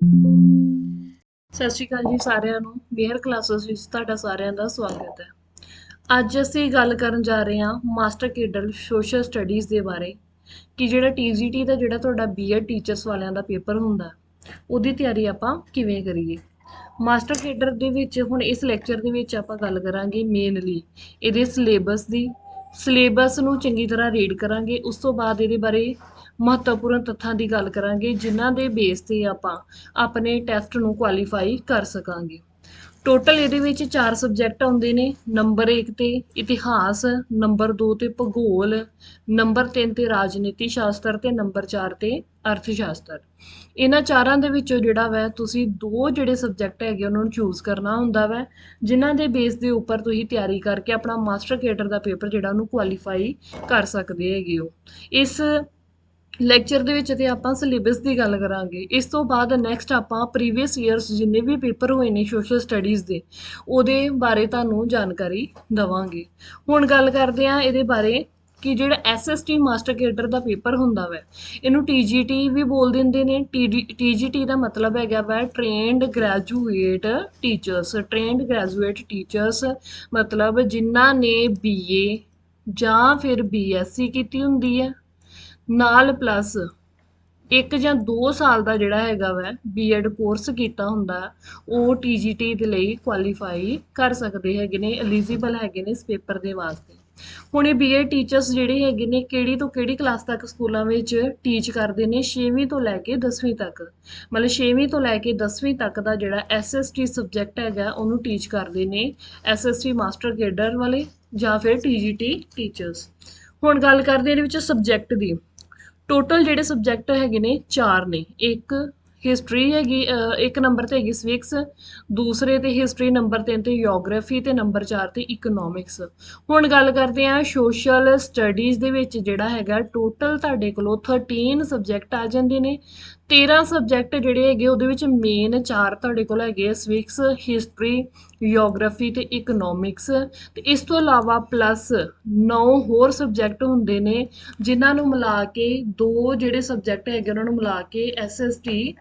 ਸਤਿ ਸ਼੍ਰੀ ਅਕਾਲ ਜੀ ਸਾਰਿਆਂ ਨੂੰ। ਮੇਹਰ ਕਲਾਸਿਸ ਵਿੱਚ ਤੁਹਾਡਾ ਸਾਰਿਆਂ ਦਾ ਸਵਾਗਤ ਹੈ। ਅੱਜ ਅਸੀਂ ਗੱਲ ਕਰਨ ਜਾ ਰਹੇ ਹਾਂ ਮਾਸਟਰ ਕੇਡਰ ਸੋਸ਼ਲ ਸਟੱਡੀਜ਼ ਦੇ ਬਾਰੇ, ਕਿ ਜਿਹੜਾ TGT ਦਾ ਜਿਹੜਾ ਤੁਹਾਡਾ ਬੀਐਡ ਟੀਚਰਸ ਵਾਲਿਆਂ ਦਾ ਪੇਪਰ ਹੁੰਦਾ, ਉਹਦੀ ਤਿਆਰੀ ਆਪਾਂ ਕਿਵੇਂ ਕਰੀਏ? ਮਾਸਟਰ ਕੇਡਰ ਦੇ ਵਿੱਚ ਹੁਣ ਇਸ ਲੈਕਚਰ ਦੇ ਵਿੱਚ ਆਪਾਂ ਗੱਲ ਕਰਾਂਗੇ ਮੇਨਲੀ ਇਹਦੇ ਸਿਲੇਬਸ ਦੀ। ਸਿਲੇਬਸ ਨੂੰ ਚੰਗੀ ਤਰ੍ਹਾਂ ਰੀਡ ਕਰਾਂਗੇ, ਉਸ ਤੋਂ ਬਾਅਦ ਇਹਦੇ ਬਾਰੇ ਮਹੱਤਵਪੂਰਨ ਤੱਥਾਂ ਦੀ ਗੱਲ ਕਰਾਂਗੇ, ਜਿਨ੍ਹਾਂ ਦੇ ਬੇਸ ਤੇ ਆਪਾਂ ਆਪਣੇ ਟੈਸਟ ਨੂੰ ਕੁਆਲੀਫਾਈ ਕਰ ਸਕਾਂਗੇ। ਟੋਟਲ ਇਹਦੇ ਵਿੱਚ ਚਾਰ ਸਬਜੈਕਟ ਆਉਂਦੇ ਨੇ ਨੰਬਰ 1 ਤੇ ਇਤਿਹਾਸ ਨੰਬਰ 2 ਤੇ ਭੂਗੋਲ ਨੰਬਰ 3 ਤੇ ਰਾਜਨੀਤੀ ਸ਼ਾਸਤਰ ਤੇ ਨੰਬਰ 4 ਤੇ ਅਰਥ ਸ਼ਾਸਤਰ ਇਹਨਾਂ ਚਾਰਾਂ ਦੇ ਵਿੱਚੋਂ ਜਿਹੜਾ ਵੈ, ਤੁਸੀਂ ਦੋ ਜਿਹੜੇ ਸਬਜੈਕਟ ਹੈਗੇ ਉਹਨਾਂ ਨੂੰ ਚੂਜ਼ ਕਰਨਾ ਹੁੰਦਾ ਵੈ, ਜਿਨ੍ਹਾਂ ਦੇ ਬੇਸ ਦੇ ਉੱਪਰ ਤੁਸੀਂ ਤਿਆਰੀ ਕਰਕੇ ਆਪਣਾ ਮਾਸਟਰ ਕੇਡਰ ਦਾ ਪੇਪਰ ਜਿਹੜਾ ਉਹਨੂੰ ਕੁਆਲੀਫਾਈ ਕਰ ਸਕਦੇ ਹੈਗੇ ਹੋ। ਇਸ ਲੈਕਚਰ ਦੇ ਵਿੱਚ ਤੇ ਆਪਾਂ ਸਿਲੇਬਸ ਦੀ ਗੱਲ ਕਰਾਂਗੇ, ਇਸ ਤੋਂ ਬਾਅਦ ਨੈਕਸਟ ਆਪਾਂ ਪ੍ਰੀਵੀਅਸ ਇਅਰਸ ਜਿੰਨੇ ਵੀ ਪੇਪਰ ਹੋਏ ਨੇ ਸੋਸ਼ਲ ਸਟੱਡੀਜ਼ ਦੇ, ਉਹਦੇ ਬਾਰੇ ਤੁਹਾਨੂੰ ਜਾਣਕਾਰੀ ਦਵਾਂਗੇ। ਹੁਣ ਗੱਲ ਕਰਦੇ ਹਾਂ ਇਹਦੇ ਬਾਰੇ ਕਿ ਜਿਹੜਾ ਐਸਐਸਟੀ ਮਾਸਟਰ ਕੇਡਰ ਦਾ ਪੇਪਰ ਹੁੰਦਾ ਵੈ, ਇਹਨੂੰ ਟੀਜੀਟੀ ਵੀ ਬੋਲ ਦਿੰਦੇ ਨੇ। ਟੀਜੀਟੀ ਦਾ ਮਤਲਬ ਹੈਗਾ ਵੈ trained graduate teachers trained graduate teachers ਮਤਲਬ ਜਿਨ੍ਹਾਂ ਨੇ ਬੀਏ ਜਾਂ ਫਿਰ ਬੀਐਸਸੀ ਕੀਤੀ ਹੁੰਦੀ ਹੈ। ਨਾਲ ਪਲੱਸ ਇੱਕ ਜਾਂ 2 ਸਾਲ ਦਾ ਜਿਹੜਾ ਹੈਗਾ ਵੈ ਬੀਐਡ ਕੋਰਸ ਕੀਤਾ ਹੁੰਦਾ, ਉਹ ਟੀਜੀਟੀ ਦੇ ਲਈ ਕੁਆਲੀਫਾਈ ਕਰ ਸਕਦੇ ਹੈਗੇ ਨੇ ਐਲੀਜੀਬਲ ਹੈਗੇ ਨੇ ਇਸ ਪੇਪਰ ਦੇ ਵਾਸਤੇ। ਹੁਣ ਇਹ ਬੀਐਡ ਟੀਚਰਸ ਜਿਹੜੇ ਹੈਗੇ ਨੇ, ਕਿਹੜੀ ਤੋਂ ਕਿਹੜੀ ਕਲਾਸ ਤੱਕ ਸਕੂਲਾਂ ਵਿੱਚ ਟੀਚ ਕਰਦੇ ਨੇ? 6ਵੀਂ ਤੋਂ ਲੈ ਕੇ 10ਵੀਂ ਤੱਕ। ਮਤਲਬ 6ਵੀਂ ਤੋਂ ਲੈ ਕੇ 10ਵੀਂ ਤੱਕ ਦਾ ਜਿਹੜਾ ਐਸਐਸਟੀ ਸਬਜੈਕਟ ਹੈਗਾ, ਉਹਨੂੰ ਟੀਚ ਕਰਦੇ ਨੇ ਐਸਐਸਟੀ ਮਾਸਟਰ ਕੇਡਰ ਵਾਲੇ ਜਾਂ ਫਿਰ ਟੀਜੀਟੀ ਟੀਚਰਸ ਹੁਣ ਗੱਲ ਕਰਦੇ ਇਹਦੇ ਵਿੱਚ ਸਬਜੈਕਟ ਦੀ। ਟੋਟਲ ਜਿਹੜੇ ਸਬਜੈਕਟ ਹੈਗੇ ਨੇ, ਚਾਰ ਨੇ। ਇੱਕ ਹਿਸਟਰੀ ਹੈਗੀ ਇੱਕ ਨੰਬਰ ਤੇ ਹੈਗੀ ਸਵਿਕਸ ਦੂਸਰੇ ਤੇ ਹਿਸਟਰੀ ਨੰਬਰ 3 ਤੇ ਜੀਓਗ੍ਰਾਫੀ ਤੇ ਨੰਬਰ 4 ਤੇ ਇਕਨੋਮਿਕਸ ਹੁਣ ਗੱਲ ਕਰਦੇ ਹਾਂ ਸੋਸ਼ਲ ਸਟੱਡੀਜ਼ ਦੇ ਵਿੱਚ ਜਿਹੜਾ ਹੈਗਾ ਟੋਟਲ ਤੁਹਾਡੇ ਕੋਲੋਂ 13 ਸਬਜੈਕਟ ਆ ਜਾਂਦੇ ਨੇ। 13 ਸਬਜੈਕਟ ਜਿਹੜੇ ਹੈਗੇ, ਉਹਦੇ ਵਿੱਚ ਮੇਨ ਚਾਰ ਤੁਹਾਡੇ ਕੋਲ ਹੈਗੇ ਸਵਿਕਸ ਹਿਸਟਰੀ ਜੀਓਗ੍ਰਾਫੀ ਤੇ ਇਕਨੋਮਿਕਸ ਤੇ ਇਸ ਤੋਂ ਇਲਾਵਾ ਪਲੱਸ 9 ਹੋਰ ਸਬਜੈਕਟ ਹੁੰਦੇ ਨੇ, ਜਿਨ੍ਹਾਂ ਨੂੰ ਮਿਲਾ ਕੇ ਦੋ ਜਿਹੜੇ ਸਬਜੈਕਟ ਹੈਗੇ, ਉਹਨਾਂ ਨੂੰ ਮਿਲਾ ਕੇ ਐਸਐਸਟੀ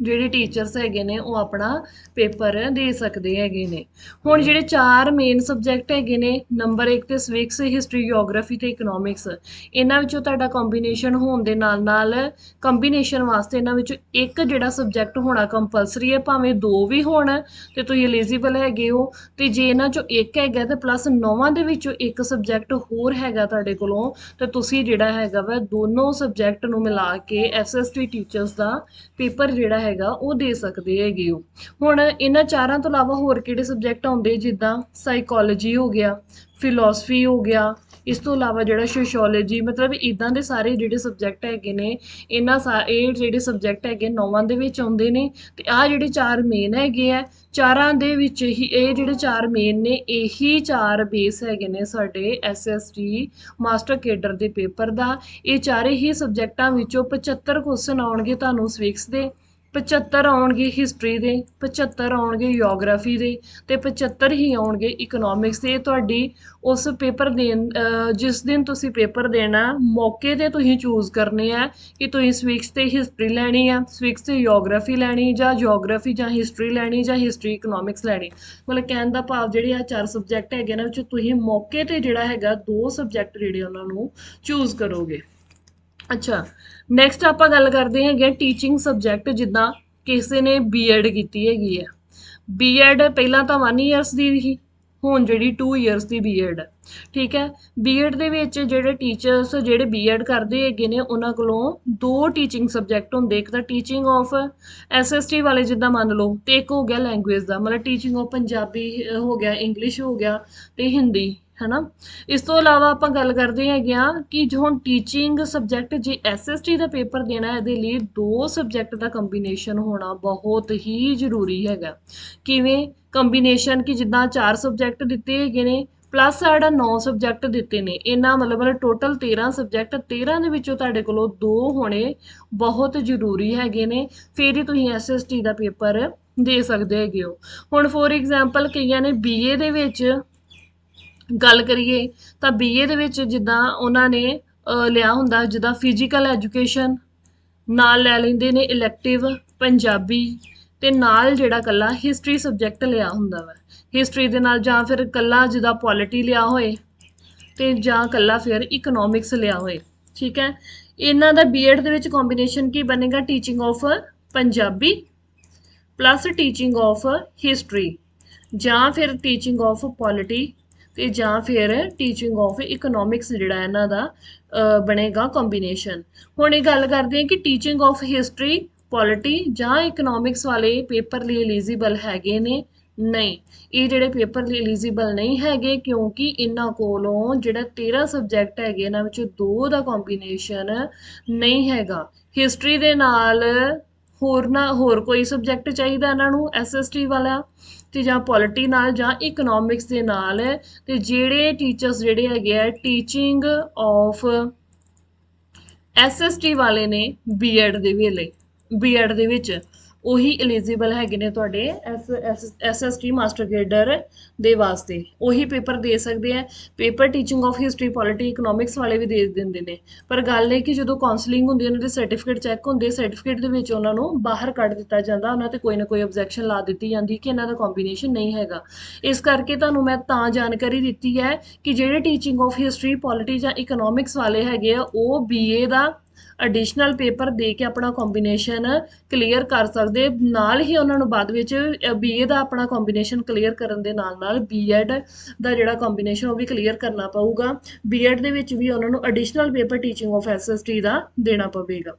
ਜਿਹੜੇ ਟੀਚਰਸ ਹੈਗੇ ਨੇ, ਉਹ ਆਪਣਾ ਪੇਪਰ ਦੇ ਸਕਦੇ ਹੈਗੇ ਨੇ। ਹੁਣ ਜਿਹੜੇ ਚਾਰ ਮੇਨ ਸਬਜੈਕਟ ਹੈਗੇ ਨੇ ਨੰਬਰ 1 ਤੇ ਸਵਿਕਸ ਹਿਸਟਰੀ ਜੀਓਗ੍ਰਾਫੀ ਤੇ ਇਕਨੋਮਿਕਸ ਇਹਨਾਂ ਵਿੱਚੋਂ ਤੁਹਾਡਾ ਕੰਬੀਨੇਸ਼ਨ ਹੋਣ ਦੇ ਨਾਲ ਨਾਲ ਕੰਬੀਨੇਸ਼ਨ ਵਾਸਤੇ ਇਹਨਾਂ ਵਿੱਚੋਂ ਇੱਕ ਜਿਹੜਾ ਸਬਜੈਕਟ ਹੋਣਾ ਕੰਪਲਸਰੀ ਹੈ, ਭਾਵੇਂ ਦੋ ਵੀ ਹੋਣ, ਤੇ ਤੁਸੀਂ ਐਲੀਜੀਬਲ ਹੈਗੇ ਹੋ। ਤੇ ਜੇ ਇਹਨਾਂ ਚੋਂ ਇੱਕ ਹੈਗਾ ਤਾਂ ਪਲੱਸ ਨੌਵਾਂ ਦੇ ਵਿੱਚੋਂ ਇੱਕ ਸਬਜੈਕਟ ਹੋਰ ਹੈਗਾ ਤੁਹਾਡੇ ਕੋਲੋਂ, ਤੇ ਤੁਸੀਂ ਜਿਹੜਾ ਹੈਗਾ ਵਾ, ਦੋਨੋਂ ਸਬਜੈਕਟ ਨੂੰ ਮਿਲਾ ਕੇ ਐਸਐਸਟੀ ਟੀਚਰਸ ਦਾ ਪੇਪਰ ਜਿਹੜਾ ਹੈਗਾ, ਉਹ ਦੇ ਸਕਦੇ ਹੈਗੇ ਹੋ ਹੁਣ ਇਹਨਾਂ ਚਾਰਾਂ ਤੋਂ ਇਲਾਵਾ ਹੋਰ ਕਿਹੜੇ ਸਬਜੈਕਟ ਆਉਂਦੇ? ਜਿੱਦਾਂ ਸਾਈਕੋਲੋਜੀ ਹੋ ਗਿਆ ਫਿਲਾਸਫੀ ਹੋ ਗਿਆ, ਇਸ ਤੋਂ ਇਲਾਵਾ ਜਿਹੜਾ ਸੋਸ਼ੀਓਲੋਜੀ ਮਤਲਬ ਇਦਾਂ ਦੇ ਸਾਰੇ ਜਿਹੜੇ ਸਬਜੈਕਟ ਹੈਗੇ ਨੇ, ਇਹਨਾਂ ਸਾ, ਇਹ ਜਿਹੜੇ ਸਬਜੈਕਟ ਹੈਗੇ ਨੌਵਾਂ ਦੇ ਵਿੱਚ ਆਉਂਦੇ ਨੇ, ਤੇ ਆਹ ਜਿਹੜੇ ਚਾਰ ਮੇਨ ਹੈਗੇ ਆ, ਚਾਰਾਂ ਦੇ ਵਿੱਚ ਹੀ, ਇਹ ਜਿਹੜੇ ਚਾਰ ਮੇਨ ਨੇ, ਇਹੀ ਚਾਰ ਬੇਸ ਹੈਗੇ ਨੇ ਸਾਡੇ ਐਸਐਸਟੀ ਮਾਸਟਰ ਕੇਡਰ ਦੇ ਪੇਪਰ ਦਾ। ਇਹ ਚਾਰੇ ਹੀ ਸਬਜੈਕਟਾਂ ਵਿੱਚੋਂ 75 ਕੁਐਸਚਨ ਆਉਣਗੇ ਤੁਹਾਨੂੰ ਸਵਿਕਸ ਦੇ। 75 ਆਉਣਗੇ ਹਿਸਟਰੀ ਦੇ 75 ਆਉਣਗੇ ਜੀਓਗ੍ਰਾਫੀ ਦੇ ਤੇ 75 ਹੀ ਆਉਣਗੇ ਇਕਨੋਮਿਕਸ ਦੇ। ਤੁਹਾਡੀ ਉਸ ਪੇਪਰ ਦੇਣ ਜਿਸ ਦਿਨ ਤੁਸੀਂ ਪੇਪਰ ਦੇਣਾ, ਮੌਕੇ ਤੇ ਤੁਸੀਂ ਚੂਜ਼ ਕਰਨੇ ਆ ਕਿ ਤੁਸੀਂ ਸਵਿਕਸ ਤੇ ਹਿਸਟਰੀ ਲੈਣੀ ਆ ਸਵਿਕਸ ਤੇ ਜੀਓਗ੍ਰਾਫੀ ਲੈਣੀ ਜਾਂ ਜੀਓਗ੍ਰਾਫੀ ਜਾਂ ਹਿਸਟਰੀ ਲੈਣੀ ਜਾਂ ਹਿਸਟਰੀ ਇਕਨੋਮਿਕਸ ਲੈਣੀ। ਮਤਲਬ ਕਹਿਣ ਦਾ ਭਾਵ ਜਿਹੜੇ ਆ ਚਾਰ ਸਬਜੈਕਟ ਹੈਗੇ ਨਾ ਵਿੱਚ ਤੁਸੀਂ ਮੌਕੇ ਤੇ ਜਿਹੜਾ ਹੈਗਾ ਦੋ ਸਬਜੈਕਟ ਜਿਹੜੇ ਉਹਨਾਂ ਨੂੰ ਚੂਜ਼ ਕਰੋਗੇ। ਅੱਛਾ ਨੈਕਸਟ ਆਪਾਂ ਗੱਲ ਕਰਦੇ ਹੈਗੇ ਟੀਚਿੰਗ ਸਬਜੈਕਟ ਜਿੱਦਾਂ ਕਿਸੇ ਨੇ ਬੀਐਡ ਕੀਤੀ ਹੈਗੀ ਹੈ ਬੀਐਡ ਪਹਿਲਾਂ ਤਾਂ 1 ਇਅਰਸ ਦੀ ਸੀ, ਹੁਣ ਜਿਹੜੀ 2 ਇਅਰਸ ਦੀ ਬੀਐਡ ਹੈ ਠੀਕ ਹੈ? ਬੀਐਡ ਦੇ ਵਿੱਚ ਜਿਹੜੇ ਟੀਚਰਸ ਜਿਹੜੇ ਬੀਐਡ ਕਰਦੇ ਹੈਗੇ ਨੇ, ਉਹਨਾਂ ਕੋਲੋਂ ਦੋ ਟੀਚਿੰਗ ਸਬਜੈਕਟ ਹੁੰਦੇ। ਇੱਕ ਤਾਂ ਟੀਚਿੰਗ ਆਫ ਐਸਐਸਟੀ ਵਾਲੇ ਜਿੱਦਾਂ ਮੰਨ ਲਓ ਤੇ ਇੱਕ ਹੋ ਗਿਆ ਲੈਂਗੁਏਜ ਦਾ। ਮਤਲਬ ਟੀਚਿੰਗ ਆਫ ਪੰਜਾਬੀ ਹੋ ਗਿਆ ਇੰਗਲਿਸ਼ ਹੋ ਗਿਆ ਤੇ ਹਿੰਦੀ। ਹੈਨਾ? ਇਸ ਤੋਂ ਇਲਾਵਾ ਆਪਾਂ ਗੱਲ ਕਰਦੇ ਹੈਗੇ ਆ ਕਿ ਜੋ ਹੁਣ ਟੀਚਿੰਗ ਸਬਜੈਕਟ ਜੇ ਐਸਐਸਟੀ ਦਾ ਪੇਪਰ ਦੇਣਾ ਹੈ, ਇਹਦੇ ਲਈ ਦੋ ਸਬਜੈਕਟ ਦਾ ਕੰਬੀਨੇਸ਼ਨ ਹੋਣਾ ਬਹੁਤ ਹੀ ਜ਼ਰੂਰੀ ਹੈਗਾ। ਕਿਵੇਂ? ਕੰਬੀਨੇਸ਼ਨ ਕਿ ਜਿੱਦਾਂ ਚਾਰ ਸਬਜੈਕਟ ਦਿੱਤੇ ਹੈਗੇ ਨੇ ਪਲੱਸ ਸਾਡਾ 9 ਸਬਜੈਕਟ ਦਿੱਤੇ ਨੇ ਇਹਨਾਂ ਮਤਲਬ ਟੋਟਲ 13 ਸਬਜੈਕਟ 13 ਦੇ ਵਿੱਚੋਂ ਤੁਹਾਡੇ ਕੋਲੋਂ ਦੋ ਹੋਣੇ ਬਹੁਤ ਜ਼ਰੂਰੀ ਹੈਗੇ ਨੇ ਫਿਰ ਹੀ ਤੁਸੀਂ ਐਸਐਸਟੀ ਦਾ ਪੇਪਰ ਦੇ ਸਕਦੇ ਹੈਗੇ ਹੋ। ਹੁਣ ਫੋਰ ਐਗਜ਼ਾਮਪਲ ਕਈਆਂ ਨੇ ਬੀਏ ਦੇ ਵਿੱਚ ਗੱਲ ਕਰੀਏ ਤਾਂ ਬੀਏ ਦੇ ਵਿੱਚ ਜਿੱਦਾਂ ਉਹਨਾਂ ਨੇ ਲਿਆ ਹੁੰਦਾ ਜਿੱਦਾਂ ਫਿਜ਼ੀਕਲ ਐਜੂਕੇਸ਼ਨ ਨਾਲ ਲੈ ਲੈਂਦੇ ਨੇ ਇਲੈਕਟਿਵ ਪੰਜਾਬੀ ਤੇ ਨਾਲ ਜਿਹੜਾ ਕੱਲਾ ਹਿਸਟਰੀ ਸਬਜੈਕਟ ਲਿਆ ਹੁੰਦਾ ਵਾ। ਹਿਸਟਰੀ ਦੇ ਨਾਲ ਜਾਂ ਫਿਰ ਕੱਲਾ ਜਿਹਦਾ ਪੋਲਿਟੀ ਲਿਆ ਹੋਏ ਤੇ ਜਾਂ ਕੱਲਾ ਫਿਰ ਇਕਨੋਮਿਕਸ ਲਿਆ ਹੋਏ, ਠੀਕ ਹੈ? ਇਹਨਾਂ ਦਾ ਬੀਐਡ ਦੇ ਵਿੱਚ ਕੰਬੀਨੇਸ਼ਨ ਕੀ ਬਣੇਗਾ? Teaching of Punjabi plus teaching of history ਜਾਂ ਫਿਰ ਟੀਚਿੰਗ ਆਫ ਪੋਲਿਟੀ ਤੇ ਜਾਂ ਫਿਰ ਟੀਚਿੰਗ ਆਫ ਇਕਨੋਮਿਕਸ ਜਿਹੜਾ ਇਹਨਾਂ ਦਾ ਬਣੇਗਾ ਕੰਬੀਨੇਸ਼ਨ ਹੁਣ ਇਹ ਗੱਲ ਕਰਦੇ ਹਾਂ ਕਿ ਟੀਚਿੰਗ ਆਫ ਹਿਸਟਰੀ ਪੋਲਿਟੀ ਜਾਂ ਇਕਨੋਮਿਕਸ ਵਾਲੇ ਪੇਪਰ ਲਈ ਐਲੀਜੀਬਲ ਹੈਗੇ ਨੇ? ਨਹੀਂ। ਇਹ ਜਿਹੜੇ ਪੇਪਰ ਲਈ ਐਲੀਜੀਬਲ ਨਹੀਂ ਹੈਗੇ ਕਿਉਂਕਿ ਇਹਨਾਂ ਕੋਲੋਂ ਜਿਹੜਾ 13 ਸਬਜੈਕਟ ਹੈਗੇ, ਇਹਨਾਂ ਵਿੱਚੋਂ ਦੋ ਦਾ ਕੰਬੀਨੇਸ਼ਨ ਨਹੀਂ ਹੈਗਾ। ਹਿਸਟਰੀ ਦੇ ਨਾਲ ਹੋਰ ਨਾ, ਹੋਰ ਕੋਈ ਸਬਜੈਕਟ ਚਾਹੀਦਾ ਇਹਨਾਂ ਨੂੰ? ਐਸਐਸਟੀ ਵਾਲਾ। ਤੇ ਜਾਂ ਪੋਲਿਟੀ ਨਾਲ ਜਾਂ ਇਕਨੋਮਿਕਸ ਦੇ ਨਾਲ ਤੇ ਜਿਹੜੇ ਟੀਚਰਸ ਜਿਹੜੇ ਹੈਗੇ ਆ ਟੀਚਿੰਗ ਆਫ ਐਸਐਸਟੀ ਵਾਲੇ ਨੇ ਬੀਐਡ ਦੇ ਵੇਲੇ ਬੀਐਡ ਦੇ ਵਿੱਚ। ਉਹੀ ਐਲੀਜੀਬਲ ਹੈਗੇ ਨੇ ਤੁਹਾਡੇ ਐਸਐਸਟੀ ਮਾਸਟਰ ਗ੍ਰੇਡਰ ਦੇ ਵਾਸਤੇ। ਉਹੀ ਪੇਪਰ ਦੇ ਸਕਦੇ ਆ। Paper teaching of history polity economics ਵਾਲੇ ਵੀ ਦੇ ਦਿੰਦੇ ਨੇ। ਪਰ ਗੱਲ ਇਹ ਕਿ ਜਦੋਂ ਕਾਉਂਸਲਿੰਗ ਹੁੰਦੀ ਉਹਨਾਂ ਦੇ ਸਰਟੀਫਿਕੇਟ ਚੈੱਕ ਹੁੰਦੇ ਸਰਟੀਫਿਕੇਟ ਦੇ ਵਿੱਚ ਉਹਨਾਂ ਨੂੰ ਬਾਹਰ ਕੱਢ ਦਿੱਤਾ ਜਾਂਦਾ, ਉਹਨਾਂ ਤੇ ਕੋਈ ਨਾ ਕੋਈ ਆਬਜੈਕਸ਼ਨ ਲਾ ਦਿੱਤੀ ਜਾਂਦੀ ਕਿ ਇਹਨਾਂ ਦਾ ਕੰਬੀਨੇਸ਼ਨ ਨਹੀਂ ਹੈਗਾ। ਇਸ ਕਰਕੇ ਤੁਹਾਨੂੰ ਮੈਂ ਤਾਂ ਜਾਣਕਾਰੀ ਦਿੱਤੀ ਹੈ ਕਿ ਜਿਹੜੇ ਟੀਚਿੰਗ ਆਫ ਹਿਸਟਰੀ ਪੋਲਿਟੀ ਜਾਂ ਇਕਨੋਮਿਕਸ ਵਾਲੇ ਹੈਗੇ ਆ, ਉਹ ਬੀਏ ਦਾ ਐਡੀਸ਼ਨਲ ਪੇਪਰ ਦੇ ਕੇ ਆਪਣਾ ਕੰਬੀਨੇਸ਼ਨ ਕਲੀਅਰ ਕਰ ਸਕਦੇ। ਨਾਲ ਹੀ ਉਹਨਾਂ ਨੂੰ ਬਾਅਦ ਵਿੱਚ ਬੀਏ ਦਾ ਆਪਣਾ ਕੰਬੀਨੇਸ਼ਨ ਕਲੀਅਰ ਕਰਨ ਦੇ ਨਾਲ ਨਾਲ ਬੀਐਡ ਦਾ ਜਿਹੜਾ ਕੰਬੀਨੇਸ਼ਨ ਉਹ ਵੀ ਕਲੀਅਰ ਕਰਨਾ ਪਊਗਾ। ਬੀਐਡ ਦੇ ਵਿੱਚ ਵੀ ਉਹਨਾਂ ਨੂੰ additional paper teaching of SST ਦਾ ਦੇਣਾ ਪਵੇਗਾ।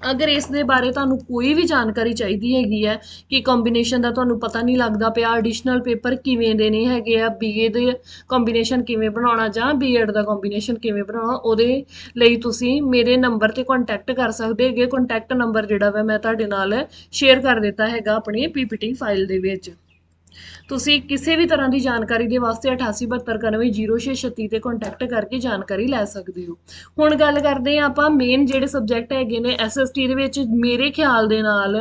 ਅਗਰ ਇਸ ਦੇ ਬਾਰੇ ਤੁਹਾਨੂੰ ਕੋਈ ਵੀ ਜਾਣਕਾਰੀ ਚਾਹੀਦੀ ਹੈਗੀ ਹੈ ਕਿ ਕੰਬੀਨੇਸ਼ਨ ਦਾ ਤੁਹਾਨੂੰ ਪਤਾ ਨਹੀਂ ਲੱਗਦਾ ਪਿਆ ਐਡੀਸ਼ਨਲ ਪੇਪਰ ਕਿਵੇਂ ਦੇਣੇ ਹੈਗੇ ਆ ਬੀਏ ਦੇ ਕੰਬੀਨੇਸ਼ਨ ਕਿਵੇਂ ਬਣਾਉਣਾ ਜਾਂ ਬੀਐਡ ਦਾ ਕੰਬੀਨੇਸ਼ਨ ਕਿਵੇਂ ਬਣਾਉਣਾ, ਉਹਦੇ ਲਈ ਤੁਸੀਂ ਮੇਰੇ ਨੰਬਰ ਤੇ ਕੰਟੈਕਟ ਕਰ ਸਕਦੇ ਹੈਗੇ। ਕੰਟੈਕਟ ਨੰਬਰ ਜਿਹੜਾ ਵਾ ਮੈਂ ਤੁਹਾਡੇ ਨਾਲ ਸ਼ੇਅਰ ਕਰ ਦਿੱਤਾ ਹੈਗਾ ਆਪਣੀ ਪੀਪੀਟੀ ਫਾਈਲ ਦੇ ਵਿੱਚ। ਤੁਸੀਂ ਕਿਸੇ ਵੀ ਤਰ੍ਹਾਂ ਦੀ ਜਾਣਕਾਰੀ ਦੇ ਵਾਸਤੇ 8872910636 ਤੇ ਕੰਟੈਕਟ ਕਰਕੇ ਜਾਣਕਾਰੀ ਲੈ ਸਕਦੇ ਹੋ। ਹੁਣ ਗੱਲ ਕਰਦੇ ਹਾਂ ਆਪਾਂ ਮੇਨ ਜਿਹੜੇ ਸਬਜੈਕਟ ਹੈਗੇ ਨੇ ਐਸਐਸਟੀ ਦੇ ਵਿੱਚ, ਮੇਰੇ ਖਿਆਲ ਦੇ ਨਾਲ